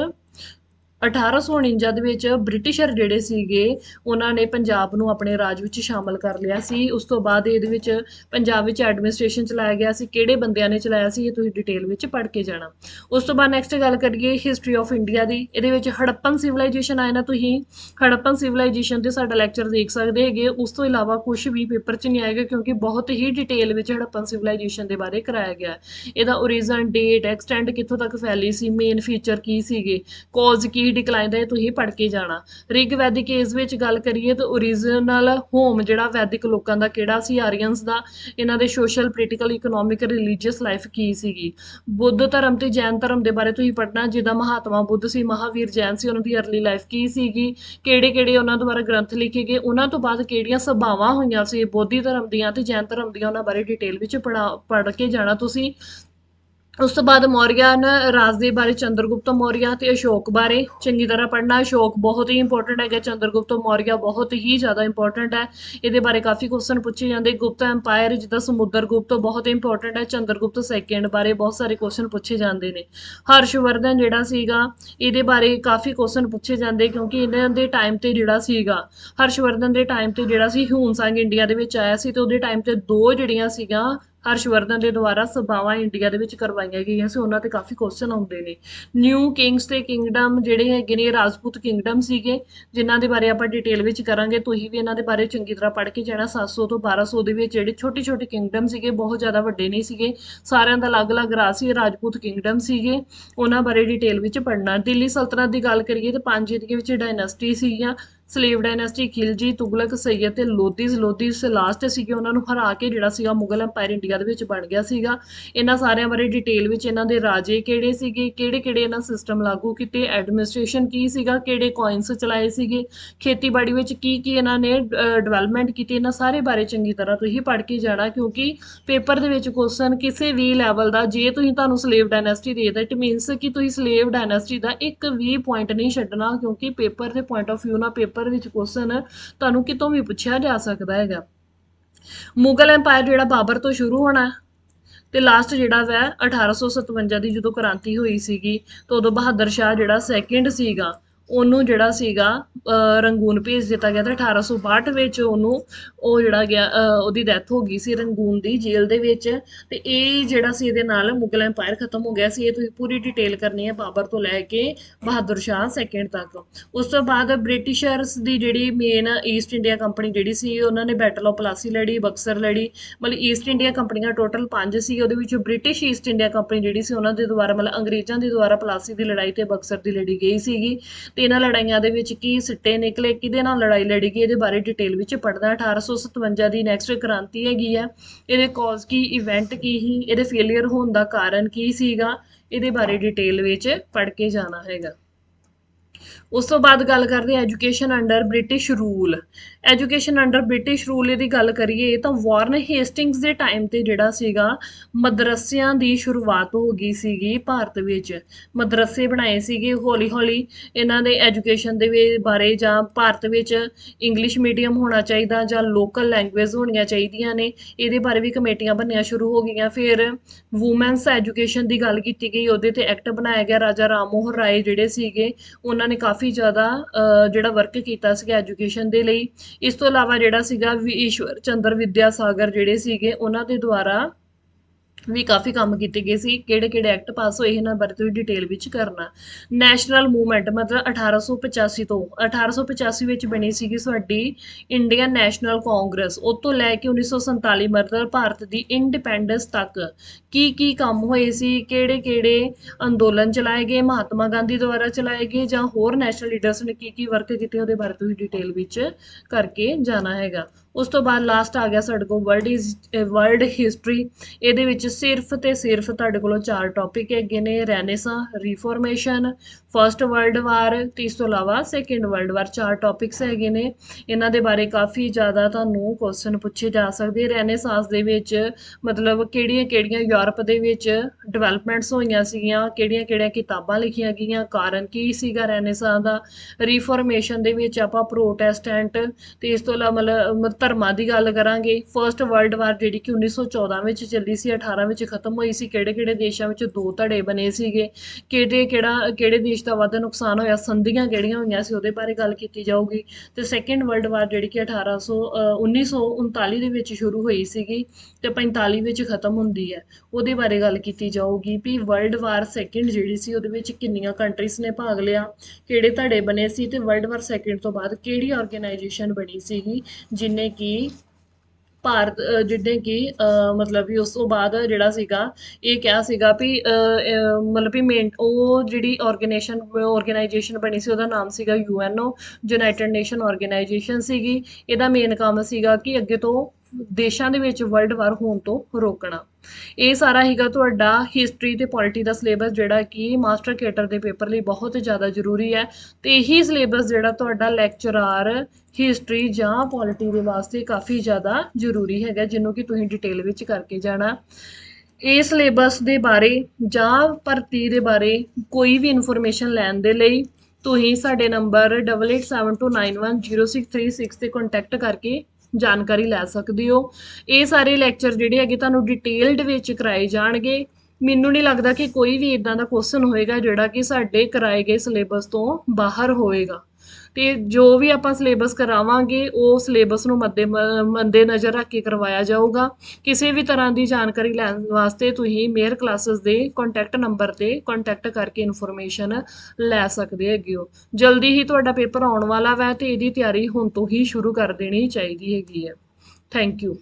1849 ਦੇ ਵਿੱਚ ਬ੍ਰਿਟਿਸ਼ਰ ਜਿਹੜੇ ਸੀਗੇ, ਉਹਨਾਂ ਨੇ ਪੰਜਾਬ ਨੂੰ ਆਪਣੇ ਰਾਜ ਵਿੱਚ ਸ਼ਾਮਲ ਕਰ ਲਿਆ ਸੀ। ਉਸ ਤੋਂ ਬਾਅਦ ਇਹਦੇ ਵਿੱਚ ਪੰਜਾਬ ਵਿੱਚ ਐਡਮਿਨਿਸਟ੍ਰੇਸ਼ਨ ਚਲਾਇਆ ਗਿਆ ਸੀ। ਕਿਹੜੇ ਬੰਦਿਆਂ ਨੇ ਚਲਾਇਆ ਸੀ, ਇਹ ਤੁਸੀਂ ਡਿਟੇਲ ਵਿੱਚ ਪੜ੍ਹ ਕੇ ਜਾਣਾ। ਉਸ ਤੋਂ ਬਾਅਦ ਨੈਕਸਟ ਗੱਲ ਕਰੀਏ ਹਿਸਟਰੀ ਆਫ ਇੰਡੀਆ ਦੀ। ਇਹਦੇ ਵਿੱਚ ਹੜੱਪਨ ਸਿਵਲਾਈਜੇਸ਼ਨ ਆਇਆ ਨਾ ਤੁਸੀਂ? ਹੜੱਪਨ ਸਿਵਲਾਈਜੇਸ਼ਨ ਤੇ ਸਾਡਾ ਲੈਕਚਰ ਦੇਖ ਸਕਦੇ ਹੈਗੇ। ਉਸ ਤੋਂ ਇਲਾਵਾ ਕੁਝ ਵੀ ਪੇਪਰ 'ਚ ਨਹੀਂ ਆਏਗਾ ਕਿਉਂਕਿ ਬਹੁਤ ਹੀ ਡਿਟੇਲ ਵਿੱਚ ਹੜੱਪਨ ਸਿਵਲਾਈਜੇਸ਼ਨ ਦੇ ਬਾਰੇ ਕਰਾਇਆ ਗਿਆ। ਇਹਦਾ ਓਰੀਜਨ ਡੇਟ ਐਕਸਟੈਂਡ ਕਿੱਥੋਂ ਤੱਕ ਫੈਲੀ ਸੀ? ਮੇਨ ਫੀਚਰ ਕੀ ਸੀਗੇ? ਕਾਜ਼ ਕੀ ਡਿਕਲਾਈਨ ਦਾ ਤੁਸੀਂ ਪੜ੍ਹ ਕੇ ਜਾਣਾ। ਰਿਗ ਵੈਦਿਕ ਏਜ ਵਿੱਚ ਗੱਲ ਕਰੀਏ ਤਾਂ ਓਰੀਜਨਲ ਹੋਮ ਜਿਹੜਾ ਵੈਦਿਕ ਲੋਕਾਂ ਦਾ ਕਿਹੜਾ ਸੀ? ਆਰੀਅਨਸ ਦਾ। ਇਹਨਾਂ ਦੇ social political economic religious life ਕੀ ਸੀਗੀ? ਬੁੱਧ ਧਰਮ ਤੇ ਜੈਨ ਧਰਮ ਦੇ ਬਾਰੇ ਤੁਸੀਂ ਪੜ੍ਹਨਾ, ਜਿਹਦਾ ਮਹਾਤਮਾ ਬੁੱਧ ਸੀ, ਮਹਾਵੀਰ ਜੈਨ ਸੀ, ਉਹਨਾਂ ਦੀ ਅਰਲੀ ਲਾਈਫ ਕੀ ਸੀਗੀ? ਕਿਹੜੇ ਕਿਹੜੇ ਉਹਨਾਂ ਦੁਆਰਾ ਗ੍ਰੰਥ ਲਿਖੇ ਗਏ? ਉਹਨਾਂ ਤੋਂ ਬਾਅਦ ਕਿਹੜੀਆਂ ਸਭਾਵਾਂ ਹੋਈਆਂ ਸੀ? ਬੋਧੀ ਧਰਮ ਦੀਆਂ ਤੇ ਜੈਨ ਧਰਮ ਦੀਆਂ ਉਹਨਾਂ ਬਾਰੇ ਡਿਟੇਲ ਵਿੱਚ ਪੜ੍ਹਾ ਪੜ੍ਹ ਕੇ ਜਾਣਾ ਤੁਸੀਂ। ਉਸ ਤੋਂ ਬਾਅਦ ਮੌਰੀਆਨ ਰਾਜ ਦੇ ਬਾਰੇ, ਚੰਦਰਗੁਪਤ ਮੌਰੀਆ ਤੇ ਅਸ਼ੋਕ ਬਾਰੇ। ਚੰਗੀ ਤਰ੍ਹਾਂ ਪੜ੍ਹਨਾ, ਅਸ਼ੋਕ ਬਹੁਤ ਹੀ ਇੰਪੋਰਟੈਂਟ ਹੈਗਾ। ਚੰਦਰਗੁਪਤ ਮੌਰੀਆ ਬਹੁਤ ਹੀ ਜ਼ਿਆਦਾ ਇੰਪੋਰਟੈਂਟ ਹੈ। ਇਹਦੇ ਬਾਰੇ ਕਾਫੀ ਕੁਐਸਚਨ ਪੁੱਛੇ ਜਾਂਦੇ। ਗੁਪਤ ਐਮਪਾਇਰ ਜਿੱਦਾਂ ਸਮੁੰਦਰਗੁਪਤ ਬਹੁਤ ਇੰਪੋਰਟੈਂਟ ਹੈ। ਚੰਦਰਗੁਪਤ ਸੈਕੰਡ ਬਾਰੇ ਬਹੁਤ ਸਾਰੇ ਕੁਐਸਚਨ ਪੁੱਛੇ ਜਾਂਦੇ ਨੇ। ਹਰਸ਼ਵਰਧਨ ਜਿਹੜਾ ਸੀਗਾ, ਇਹਦੇ ਬਾਰੇ ਕਾਫੀ ਕੁਐਸਚਨ ਪੁੱਛੇ ਜਾਂਦੇ ਕਿਉਂਕਿ ਇਹਨਾਂ ਦੇ ਟਾਈਮ ਤੇ ਜਿਹੜਾ ਸੀਗਾ, ਹਰਸ਼ਵਰਧਨ ਦੇ ਟਾਈਮ ਤੇ ਜਿਹੜਾ ਸੀ ਹਿਊਨ ਸੰਗ ਇੰਡੀਆ ਦੇ ਵਿੱਚ ਆਇਆ ਸੀ ਤੇ ਉਹਦੇ ਟਾਈਮ ਤੇ ਦੋ ਜਿਹੜੀਆਂ ਸੀਗੀਆਂ ਹਰਸ਼ਵਰਧਨ ਦੇ ਦੁਆਰਾ ਸਭਾਵਾਂ ਇੰਡੀਆ ਦੇ ਵਿੱਚ ਕਰਵਾਈਆਂ ਗਈਆਂ ਸੀ, ਉਹਨਾਂ ਤੇ ਕਾਫੀ ਕੁਐਸਚਨ ਆਉਂਦੇ ਨੇ। ਨਿਊ ਕਿੰਗਸ ਤੇ ਕਿੰਗਡਮ ਜਿਹੜੇ ਹੈਗੇ ਨੇ ਰਾਜਪੂਤ ਕਿੰਗਡਮ ਸੀਗੇ, ਜਿਨ੍ਹਾਂ ਦੇ ਬਾਰੇ ਆਪਾਂ ਡਿਟੇਲ ਵਿੱਚ ਕਰਾਂਗੇ। ਤੁਸੀਂ ਵੀ ਇਹਨਾਂ ਦੇ ਬਾਰੇ ਚੰਗੀ ਤਰ੍ਹਾਂ ਪੜ੍ਹ ਕੇ ਜਾਣਾ 700 ਤੋਂ 1200 ਦੇ ਵਿੱਚ ਜਿਹੜੇ ਛੋਟੇ ਛੋਟੇ ਕਿੰਗਡਮ ਸੀਗੇ, ਬਹੁਤ ਜ਼ਿਆਦਾ ਵੱਡੇ ਨਹੀਂ ਸੀਗੇ। ਸਾਰਿਆਂ ਦਾ ਅਲੱਗ-ਅਲੱਗ ਰਾਜ ਸੀ ਰਾਜਪੂਤ ਕਿੰਗਡਮ ਸੀਗੇ। ਉਹਨਾਂ ਬਾਰੇ ਡਿਟੇਲ ਵਿੱਚ ਪੜ੍ਹਨਾ। ਦਿੱਲੀ ਸਲਤਨਤ ਦੀ ਗੱਲ ਕਰੀਏ ਤੇ ਪੰਜ ਇਹਦੀਆਂ ਵਿੱਚ ਡਾਇਨੈਸਟੀ ਸੀਗੀਆਂ। ਸਲੇਵ ਡਾਇਨੈਸਟੀ, ਖਿਲਜੀ, ਤੁਗਲਕ ਸੈਯਦ ਤੇ ਲੋਧੀਜ਼ ਲੋਧੀਜ਼ ਲਾਸਟ ਸੀਗੇ ਉਹਨਾਂ ਨੂੰ ਹਰਾ ਕੇ, ਜਿਹੜਾ ਸੀਗਾ ਮੁਗਲ ਐਮਪਾਇਰ ਇੰਡੀਆ ਦੇ ਵਿੱਚ ਬਣ ਗਿਆ ਸੀਗਾ। ਇਹਨਾਂ ਸਾਰਿਆਂ ਬਾਰੇ ਡਿਟੇਲ ਵਿੱਚ ਇਹਨਾਂ ਦੇ ਰਾਜੇ ਕਿਹੜੇ ਸੀਗੇ ਕਿਹੜੇ ਕਿਹੜੇ ਇਹਨਾਂ ਸਿਸਟਮ ਲਾਗੂ ਕੀਤੇ ਐਡਮਿਨਿਸਟ੍ਰੇਸ਼ਨ ਕੀ ਸੀਗਾ, ਕਿਹੜੇ ਕੋਇਨਸ ਚਲਾਏ ਸੀਗੇ, ਖੇਤੀਬਾੜੀ ਵਿੱਚ ਕੀ ਕੀ ਇਹਨਾਂ ਨੇ ਡਿਵੈਲਪਮੈਂਟ ਕੀਤੀ, ਇਹਨਾਂ ਸਾਰੇ ਬਾਰੇ ਚੰਗੀ ਤਰ੍ਹਾਂ ਤੁਸੀਂ ਪੜ੍ਹ ਕੇ ਜਾਣਾ, ਕਿਉਂਕਿ ਪੇਪਰ ਦੇ ਵਿੱਚ ਕੁਐਸਚਨ ਕਿਸੇ ਵੀ ਲੈਵਲ ਦਾ, ਜੇ ਤੁਸੀਂ ਤੁਹਾਨੂੰ ਸਲੇਵ ਡਾਇਨੈਸਟੀ ਦੇ ਦਿੱਤਾ ਇਟ ਮੀਨਸ ਕਿ ਤੁਸੀਂ ਸਲੇਵ ਡਾਇਨੈਸਟੀ ਦਾ ਇੱਕ ਵੀ ਪੁਆਇੰਟ ਨਹੀਂ ਛੱਡਣਾ, ਕਿਉਂਕਿ ਪੇਪਰ ਦੇ ਪੁਆਇੰਟ ਆਫ View ਨਾਲ ਪੇਪਰ ਵਿੱਚ ਕੁਐਸਚਨ ਤੁਹਾਨੂੰ ਕਿਤੋਂ ਵੀ ਪੁੱਛਿਆ ਜਾ ਸਕਦਾ ਹੈਗਾ। ਮੁਗਲ ਐਮਪਾਇਰ ਜਿਹੜਾ ਬਾਬਰ ਤੋਂ ਸ਼ੁਰੂ ਹੋਣਾ ਤੇ ਲਾਸਟ ਜਿਹੜਾ ਵੈ 1857 ਦੀ ਜਦੋਂ ਕ੍ਰਾਂਤੀ ਹੋਈ ਸੀਗੀ, ਤਾਂ ਉਦੋਂ ਬਹਾਦਰ ਸ਼ਾਹ ਜਿਹੜਾ ਸੈਕਿੰਡ ਸੀਗਾ ਉਹਨੂੰ ਜਿਹੜਾ ਸੀਗਾ, ਅਹ, ਰੰਗੂਨ ਭੇਜ ਦਿੱਤਾ ਗਿਆ ਤਾਂ ਅਠਾਰਾਂ ਸੌ ਬਾਹਠ ਵਿੱਚ ਉਹਨੂੰ ਉਹ ਜਿਹੜਾ ਗਿਆ, ਅਹ, ਉਹਦੀ ਡੈਥ ਹੋ ਗਈ ਸੀ ਰੰਗੂਨ ਦੀ ਜੇਲ੍ਹ ਦੇ ਵਿੱਚ ਤੇ ਇਹ ਜਿਹੜਾ ਸੀ ਇਹਦੇ ਨਾਲ ਮੁਗਲ ਐਮਪਾਇਰ ਖਤਮ ਹੋ ਗਿਆ ਸੀ, ਇਹ ਤੁਸੀਂ ਪੂਰੀ ਡਿਟੇਲ ਕਰਨੀ ਹੈ ਬਾਬਰ ਤੋਂ ਲੈ ਕੇ ਬਹਾਦਰ ਸ਼ਾਹ ਸੈਕਿੰਡ ਤੱਕ। ਉਸ ਤੋਂ ਬਾਅਦ ਬ੍ਰਿਟਿਸ਼ਰਸ ਦੀ ਜਿਹੜੀ ਮੇਨ ਈਸਟ ਇੰਡੀਆ ਕੰਪਨੀ ਜਿਹੜੀ ਸੀ, ਉਹਨਾਂ ਨੇ ਬੈਟਲ ਆਫ ਪਲਾਸੀ ਲੜੀ, ਬਕਸਰ ਲੜੀ, ਮਤਲਬ ਈਸਟ ਇੰਡੀਆ ਕੰਪਨੀਆਂ ਟੋਟਲ ਪੰਜ ਸੀ, ਉਹਦੇ ਵਿੱਚ ਬ੍ਰਿਟਿਸ਼ ਈਸਟ ਇੰਡੀਆ ਕੰਪਨੀ ਜਿਹੜੀ ਸੀ, ਉਹਨਾਂ ਦੇ ਦੁਆਰਾ, ਮਤਲਬ ਅੰਗਰੇਜ਼ਾਂ ਦੇ ਦੁਆਰਾ ਪਲਾਸੀ ਦੀ ਲੜਾਈ ਤੇ ਬਕਸਰ ਦੀ ਲੜੀ ਗਈ ਸੀਗੀ। ਤੇ ਇਹਨਾਂ ਲੜਾਈਆਂ ਦੇ ਵਿੱਚ ਕੀ ਸਿੱਟੇ ਨਿਕਲੇ, ਕਿਹਦੇ ਨਾਲ ਲੜਾਈ ਲੜੀ ਗਈ, ਇਹਦੇ ਬਾਰੇ ਡਿਟੇਲ ਵਿੱਚ ਪੜ੍ਹਦਾ 1857 ਦੀ ਨੈਕਸਟ ਕ੍ਰਾਂਤੀ ਹੈਗੀ ਹੈ ਇਹਦੇ ਕਾਜ਼ ਕੀ ਇਵੈਂਟ ਕੀ ਸੀ, ਇਹਦੇ ਫੇਲਿਅਰ ਹੋਣ ਦਾ ਕਾਰਨ ਕੀ ਸੀਗਾ, ਇਹਦੇ ਬਾਰੇ ਡਿਟੇਲ ਵਿੱਚ ਪੜ੍ਹ ਕੇ ਜਾਣਾ ਹੈਗਾ। ਉਸ ਤੋਂ ਬਾਅਦ ਗੱਲ ਕਰਦੇ ਹਾਂ education under British rule education under British rule ਦੀ ਗੱਲ ਕਰੀਏ ਤਾਂ ਵਾਰਨ ਹੇਸਟਿੰਗਸ ਦੇ ਟਾਈਮ ਤੇ ਜਿਹੜਾ ਸੀਗਾ, ਮਦਰਸਿਆਂ ਦੀ ਸ਼ੁਰੂਆਤ ਹੋ ਗਈ ਸੀਗੀ ਭਾਰਤ ਵਿੱਚ। ਮਦਰਸੇ ਬਣਾਏ ਸੀਗੇ ਹੌਲੀ ਹੌਲੀ। ਇਹਨਾਂ ਦੇ ਐਜੂਕੇਸ਼ਨ ਦੇ ਬਾਰੇ ਜਾਂ ਭਾਰਤ ਵਿੱਚ ਇੰਗਲਿਸ਼ ਮੀਡੀਅਮ ਹੋਣਾ ਚਾਹੀਦਾ ਜਾਂ ਲੋਕਲ ਲੈਂਗੁਏਜ ਹੋਣੀਆਂ ਚਾਹੀਦੀਆਂ ਨੇ, ਇਹਦੇ ਬਾਰੇ ਵੀ ਕਮੇਟੀਆਂ ਬਣਨੀਆਂ ਸ਼ੁਰੂ ਹੋ ਗਈਆਂ। ਫਿਰ ਵੂਮੈਨਸ ਐਜੂਕੇਸ਼ਨ ਦੀ ਗੱਲ ਕੀਤੀ ਗਈ, ਉਹਦੇ ਤੇ ਐਕਟ ਬਣਾਇਆ ਗਿਆ। ਰਾਜਾ ਰਾਮ ਮੋਹਨ ਰਾਏ ਜਿਹੜੇ ਸੀਗੇ, ਉਹਨਾਂ ਨੇ ਕਾਫੀ ਕਾਫੀ ਜ਼ਿਆਦਾ ਅਹ, ਜਿਹੜਾ ਵਰਕ ਕੀਤਾ ਸੀਗਾ ਐਜੂਕੇਸ਼ਨ ਦੇ ਲਈ। ਇਸ ਤੋਂ ਇਲਾਵਾ ਜਿਹੜਾ ਸੀਗਾ ਵੀ ਈਸ਼ਵਰ ਚੰਦਰ ਵਿਦਿਆ ਸਾਗਰ ਜਿਹੜੇ ਸੀਗੇ ਉਹਨਾਂ ਦੇ ਦੁਆਰਾ ਵੀ ਕਾਫੀ ਕੰਮ ਕੀਤੇ ਗਏ ਸੀ, ਕਿਹੜੇ ਕਿਹੜੇ ਐਕਟ ਪਾਸ ਹੋਏ ਇਹਨਾਂ ਬਾਰੇ ਤੁਸੀਂ ਡਿਟੇਲ ਵਿੱਚ ਕਰਨਾ। ਨੈਸ਼ਨਲ ਮੂਵਮੈਂਟ ਮਤਲਬ 1885 ਤੋਂ 1885 ਵਿੱਚ ਬਣੀ ਸੀਗੀ ਸਾਡੀ ਇੰਡੀਅਨ ਨੈਸ਼ਨਲ ਕਾਂਗਰਸ ਉਹ ਤੋਂ ਲੈ ਕੇ 1947 ਮਤਲਬ ਭਾਰਤ ਦੀ ਇੰਡੀਪੈਂਡੈਂਸ ਤੱਕ ਕੀ ਕੀ ਕੰਮ ਹੋਏ ਸੀ, ਕਿਹੜੇ ਕਿਹੜੇ ਅੰਦੋਲਨ ਚਲਾਏ ਗਏ, ਮਹਾਤਮਾ ਗਾਂਧੀ ਦੁਆਰਾ ਚਲਾਏ ਗਏ, ਜਾਂ ਹੋਰ ਨੈਸ਼ਨਲ ਲੀਡਰਸ ਨੇ ਕੀ ਕੀ ਵਰਕ ਕੀਤੇ ਉਹਦੇ ਬਾਰੇ ਤੁਸੀਂ ਡਿਟੇਲ ਵਿੱਚ ਕਰਕੇ ਜਾਣਾ ਹੈਗਾ। ਉਸ ਤੋਂ ਬਾਅਦ ਲਾਸਟ ਆ ਗਿਆ ਸਾਡੇ ਕੋਲ ਵਰਲਡ ਇਜ਼ ਵਰਲਡ ਹਿਸਟਰੀ ਇਹਦੇ ਵਿੱਚ ਸਿਰਫ ਤੇ ਸਿਰਫ ਤੁਹਾਡੇ ਕੋਲੋਂ ਚਾਰ ਟੌਪਿਕ ਹੈਗੇ ਨੇ ਰੈਨੇਸਾਂ ਰੀਫਾਰਮੇਸ਼ਨ ਫਰਸਟ ਵਰਲਡ ਵਾਰ ਤੇ ਇਸ ਤੋਂ ਇਲਾਵਾ ਸੈਕੰਡ ਵਰਲਡ ਵਾਰ ਚਾਰ ਟੌਪਿਕਸ ਹੈਗੇ ਨੇ। ਇਹਨਾਂ ਦੇ ਬਾਰੇ ਕਾਫੀ ਜ਼ਿਆਦਾ ਤੁਹਾਨੂੰ ਕੁਐਸਚਨ ਪੁੱਛੇ ਜਾ ਸਕਦੇ। ਰੈਨੇਸਾਂਸ ਦੇ ਵਿੱਚ ਮਤਲਬ ਕਿਹੜੀਆਂ ਕਿਹੜੀਆਂ ਯੂਰਪ ਦੇ ਵਿੱਚ ਡਿਵੈਲਪਮੈਂਟਸ ਹੋਈਆਂ ਸੀਗੀਆਂ ਕਿਹੜੀਆਂ ਕਿਹੜੀਆਂ ਕਿਤਾਬਾਂ ਲਿਖੀਆਂ ਗਈਆਂ, ਕਾਰਨ ਕੀ ਸੀਗਾ ਰੈਨੇਸਾਂ ਦਾ? ਰੀਫੋਰਮੇਸ਼ਨ ਦੇ ਵਿੱਚ ਆਪਾਂ ਪ੍ਰੋਟੈਸਟੈਂਟ ਤੇ ਇਸ ਤੋਂ ਇਲਾਵਾ ਮਤਲਬ ਧਰਮਾਂ ਦੀ ਗੱਲ ਕਰਾਂਗੇ। ਫਰਸਟ ਵਰਲਡ ਵਾਰ ਜਿਹੜੀ ਕਿ 1914 ਵਿੱਚ ਚੱਲੀ ਸੀ 18 ਵਿੱਚ ਖਤਮ ਹੋਈ ਸੀ ਕਿਹੜੇ ਕਿਹੜੇ ਦੇਸ਼ਾਂ ਵਿੱਚ ਦੋ ਧੜੇ ਬਣੇ ਸੀਗੇ ਕਿਹੜੇ ਕਿਹੜਾ ਕਿਹੜੇ ਦੇਸ਼ ਦਾ ਵੱਧ ਨੁਕਸਾਨ ਹੋਇਆ, ਸੰਧੀਆਂ ਕਿਹੜੀਆਂ ਹੋਈਆਂ ਸੀ ਉਹਦੇ ਬਾਰੇ ਗੱਲ ਕੀਤੀ ਜਾਊਗੀ। ਤੇ ਸੈਕੰਡ ਵਰਲਡ ਵਾਰ ਜਿਹੜੀ ਕਿ 1800 1939 ਦੇ ਵਿੱਚ ਸ਼ੁਰੂ ਹੋਈ ਸੀਗੀ ਤੇ 45 ਵਿੱਚ ਖਤਮ ਹੁੰਦੀ ਹੈ। ਉਹਦੇ ਬਾਰੇ ਗੱਲ ਕੀਤੀ ਜਾਊਗੀ ਵੀ ਵਰਲਡ ਵਾਰ ਸੈਕੰਡ ਜਿਹੜੀ ਸੀ ਉਹਦੇ ਵਿੱਚ ਕਿੰਨੀਆਂ ਕੰਟਰੀਜ਼ ਨੇ ਭਾਗ ਲਿਆ, ਕਿਹੜੇ ਧੜੇ ਬਣੇ ਸੀ ਤੇ ਵਰਲਡ ਵਾਰ ਸੈਕੰਡ ਤੋਂ ਬਾਅਦ ਕਿਹੜੀ ਆਰਗੇਨਾਈਜੇਸ਼ਨ ਬਣੀ ਸੀਗੀ, ਜਿਨੇ ਕਿ ਭਾਰਤ ਅ, ਕਿ ਮਤਲਬ ਵੀ ਉਸ ਤੋਂ ਬਾਅਦ ਜਿਹੜਾ ਸੀਗਾ ਇਹ ਕਿਹਾ ਸੀਗਾ ਵੀ ਮਤਲਬ ਵੀ ਮੇਨ ਉਹ ਜਿਹੜੀ ਆਰਗੇਨਾਈਜੇਸ਼ਨ ਆਰਗੇਨਾਈਜੇਸ਼ਨ ਬਣੀ ਸੀ ਉਹਦਾ ਨਾਮ ਸੀਗਾ U N O United Nation Organization ਸੀਗੀ। ਇਹਦਾ ਮੇਨ ਕੰਮ ਸੀਗਾ ਕਿ ਅੱਗੇ ਤੋਂ ਦੇਸ਼ਾਂ ਦੇ ਵਿੱਚ ਵਰਲਡ ਵਾਰ ਹੋਣ ਤੋਂ ਰੋਕਣਾ। ਇਹ ਸਾਰਾ ਹੈਗਾ ਤੁਹਾਡਾ ਹਿਸਟਰੀ ਤੇ ਪੋਲਿਟੀ ਦਾ ਸਿਲੇਬਸ ਜਿਹੜਾ ਕਿ ਮਾਸਟਰ ਕੇਟਰ ਦੇ ਪੇਪਰ ਲਈ ਬਹੁਤ ਜ਼ਿਆਦਾ ਜ਼ਰੂਰੀ ਹੈ ਤੇ ਇਹੀ ਸਿਲੇਬਸ ਜਿਹੜਾ ਤੁਹਾਡਾ ਲੈਕਚਰਾਰ ਹਿਸਟਰੀ ਜਾਂ ਪੋਲਿਟੀ ਦੇ ਵਾਸਤੇ ਕਾਫੀ ਜ਼ਿਆਦਾ ਜ਼ਰੂਰੀ ਹੈਗਾ, ਜਿਹਨੂੰ ਕਿ ਤੁਸੀਂ ਡਿਟੇਲ ਵਿੱਚ ਕਰਕੇ ਜਾਣਾ। ਇਹ ਸਿਲੇਬਸ ਦੇ ਬਾਰੇ ਜਾਂ ਭਰਤੀ ਦੇ ਬਾਰੇ ਕੋਈ ਵੀ ਇਨਫੋਰਮੇਸ਼ਨ ਲੈਣ ਦੇ ਲਈ ਤੁਸੀਂ ਸਾਡੇ ਨੰਬਰ 8872910636 ਤੇ ਕੰਟੈਕਟ ਕਰਕੇ ਜਾਣਕਾਰੀ ਲੈ ਸਕਦੇ ਹੋ। ਇਹ ਸਾਰੇ ਲੈਕਚਰ ਜਿਹੜੇ ਹੈਗੇ ਤੁਹਾਨੂੰ ਡਿਟੇਲਡ ਵਿੱਚ ਕਰਾਏ ਜਾਣਗੇ। ਮੈਨੂੰ ਨਹੀਂ ਲੱਗਦਾ ਕਿ ਕੋਈ ਵੀ ਇਦਾਂ ਦਾ ਕੁਐਸਚਨ ਹੋਏਗਾ ਜਿਹੜਾ ਕਿ ਸਾਡੇ ਕਰਾਏ ਗਏ ਸਿਲੇਬਸ ਤੋਂ ਬਾਹਰ ਹੋਏਗਾ। ਅਤੇ ਜੋ ਵੀ ਆਪਾਂ ਸਿਲੇਬਸ ਕਰਾਵਾਂਗੇ, ਉਹ ਸਿਲੇਬਸ ਨੂੰ ਮੱਦੇ ਮੱਦੇ ਨਜ਼ਰ ਰੱਖ ਕੇ ਕਰਵਾਇਆ ਜਾਊਗਾ। ਕਿਸੇ ਵੀ ਤਰ੍ਹਾਂ ਦੀ ਜਾਣਕਾਰੀ ਲੈਣ ਵਾਸਤੇ ਤੁਸੀਂ ਮੇਅਰ ਕਲਾਸਿਸ ਦੇ ਕੰਟੈਕਟ ਨੰਬਰ ਤੇ ਕੰਟੈਕਟ ਕਰਕੇ ਇਨਫੋਰਮੇਸ਼ਨ ਲੈ ਸਕਦੇ ਹੈਗੇ ਹੋ। ਜਲਦੀ ਹੀ ਤੁਹਾਡਾ ਪੇਪਰ ਆਉਣ ਵਾਲਾ ਵੈ ਤੇ ਇਹਦੀ ਤਿਆਰੀ ਹੁਣ ਤੋਂ ਹੀ ਸ਼ੁਰੂ ਕਰ ਦੇਣੀ ਚਾਹੀਦੀ ਹੈਗੀ ਹੈ। Thank you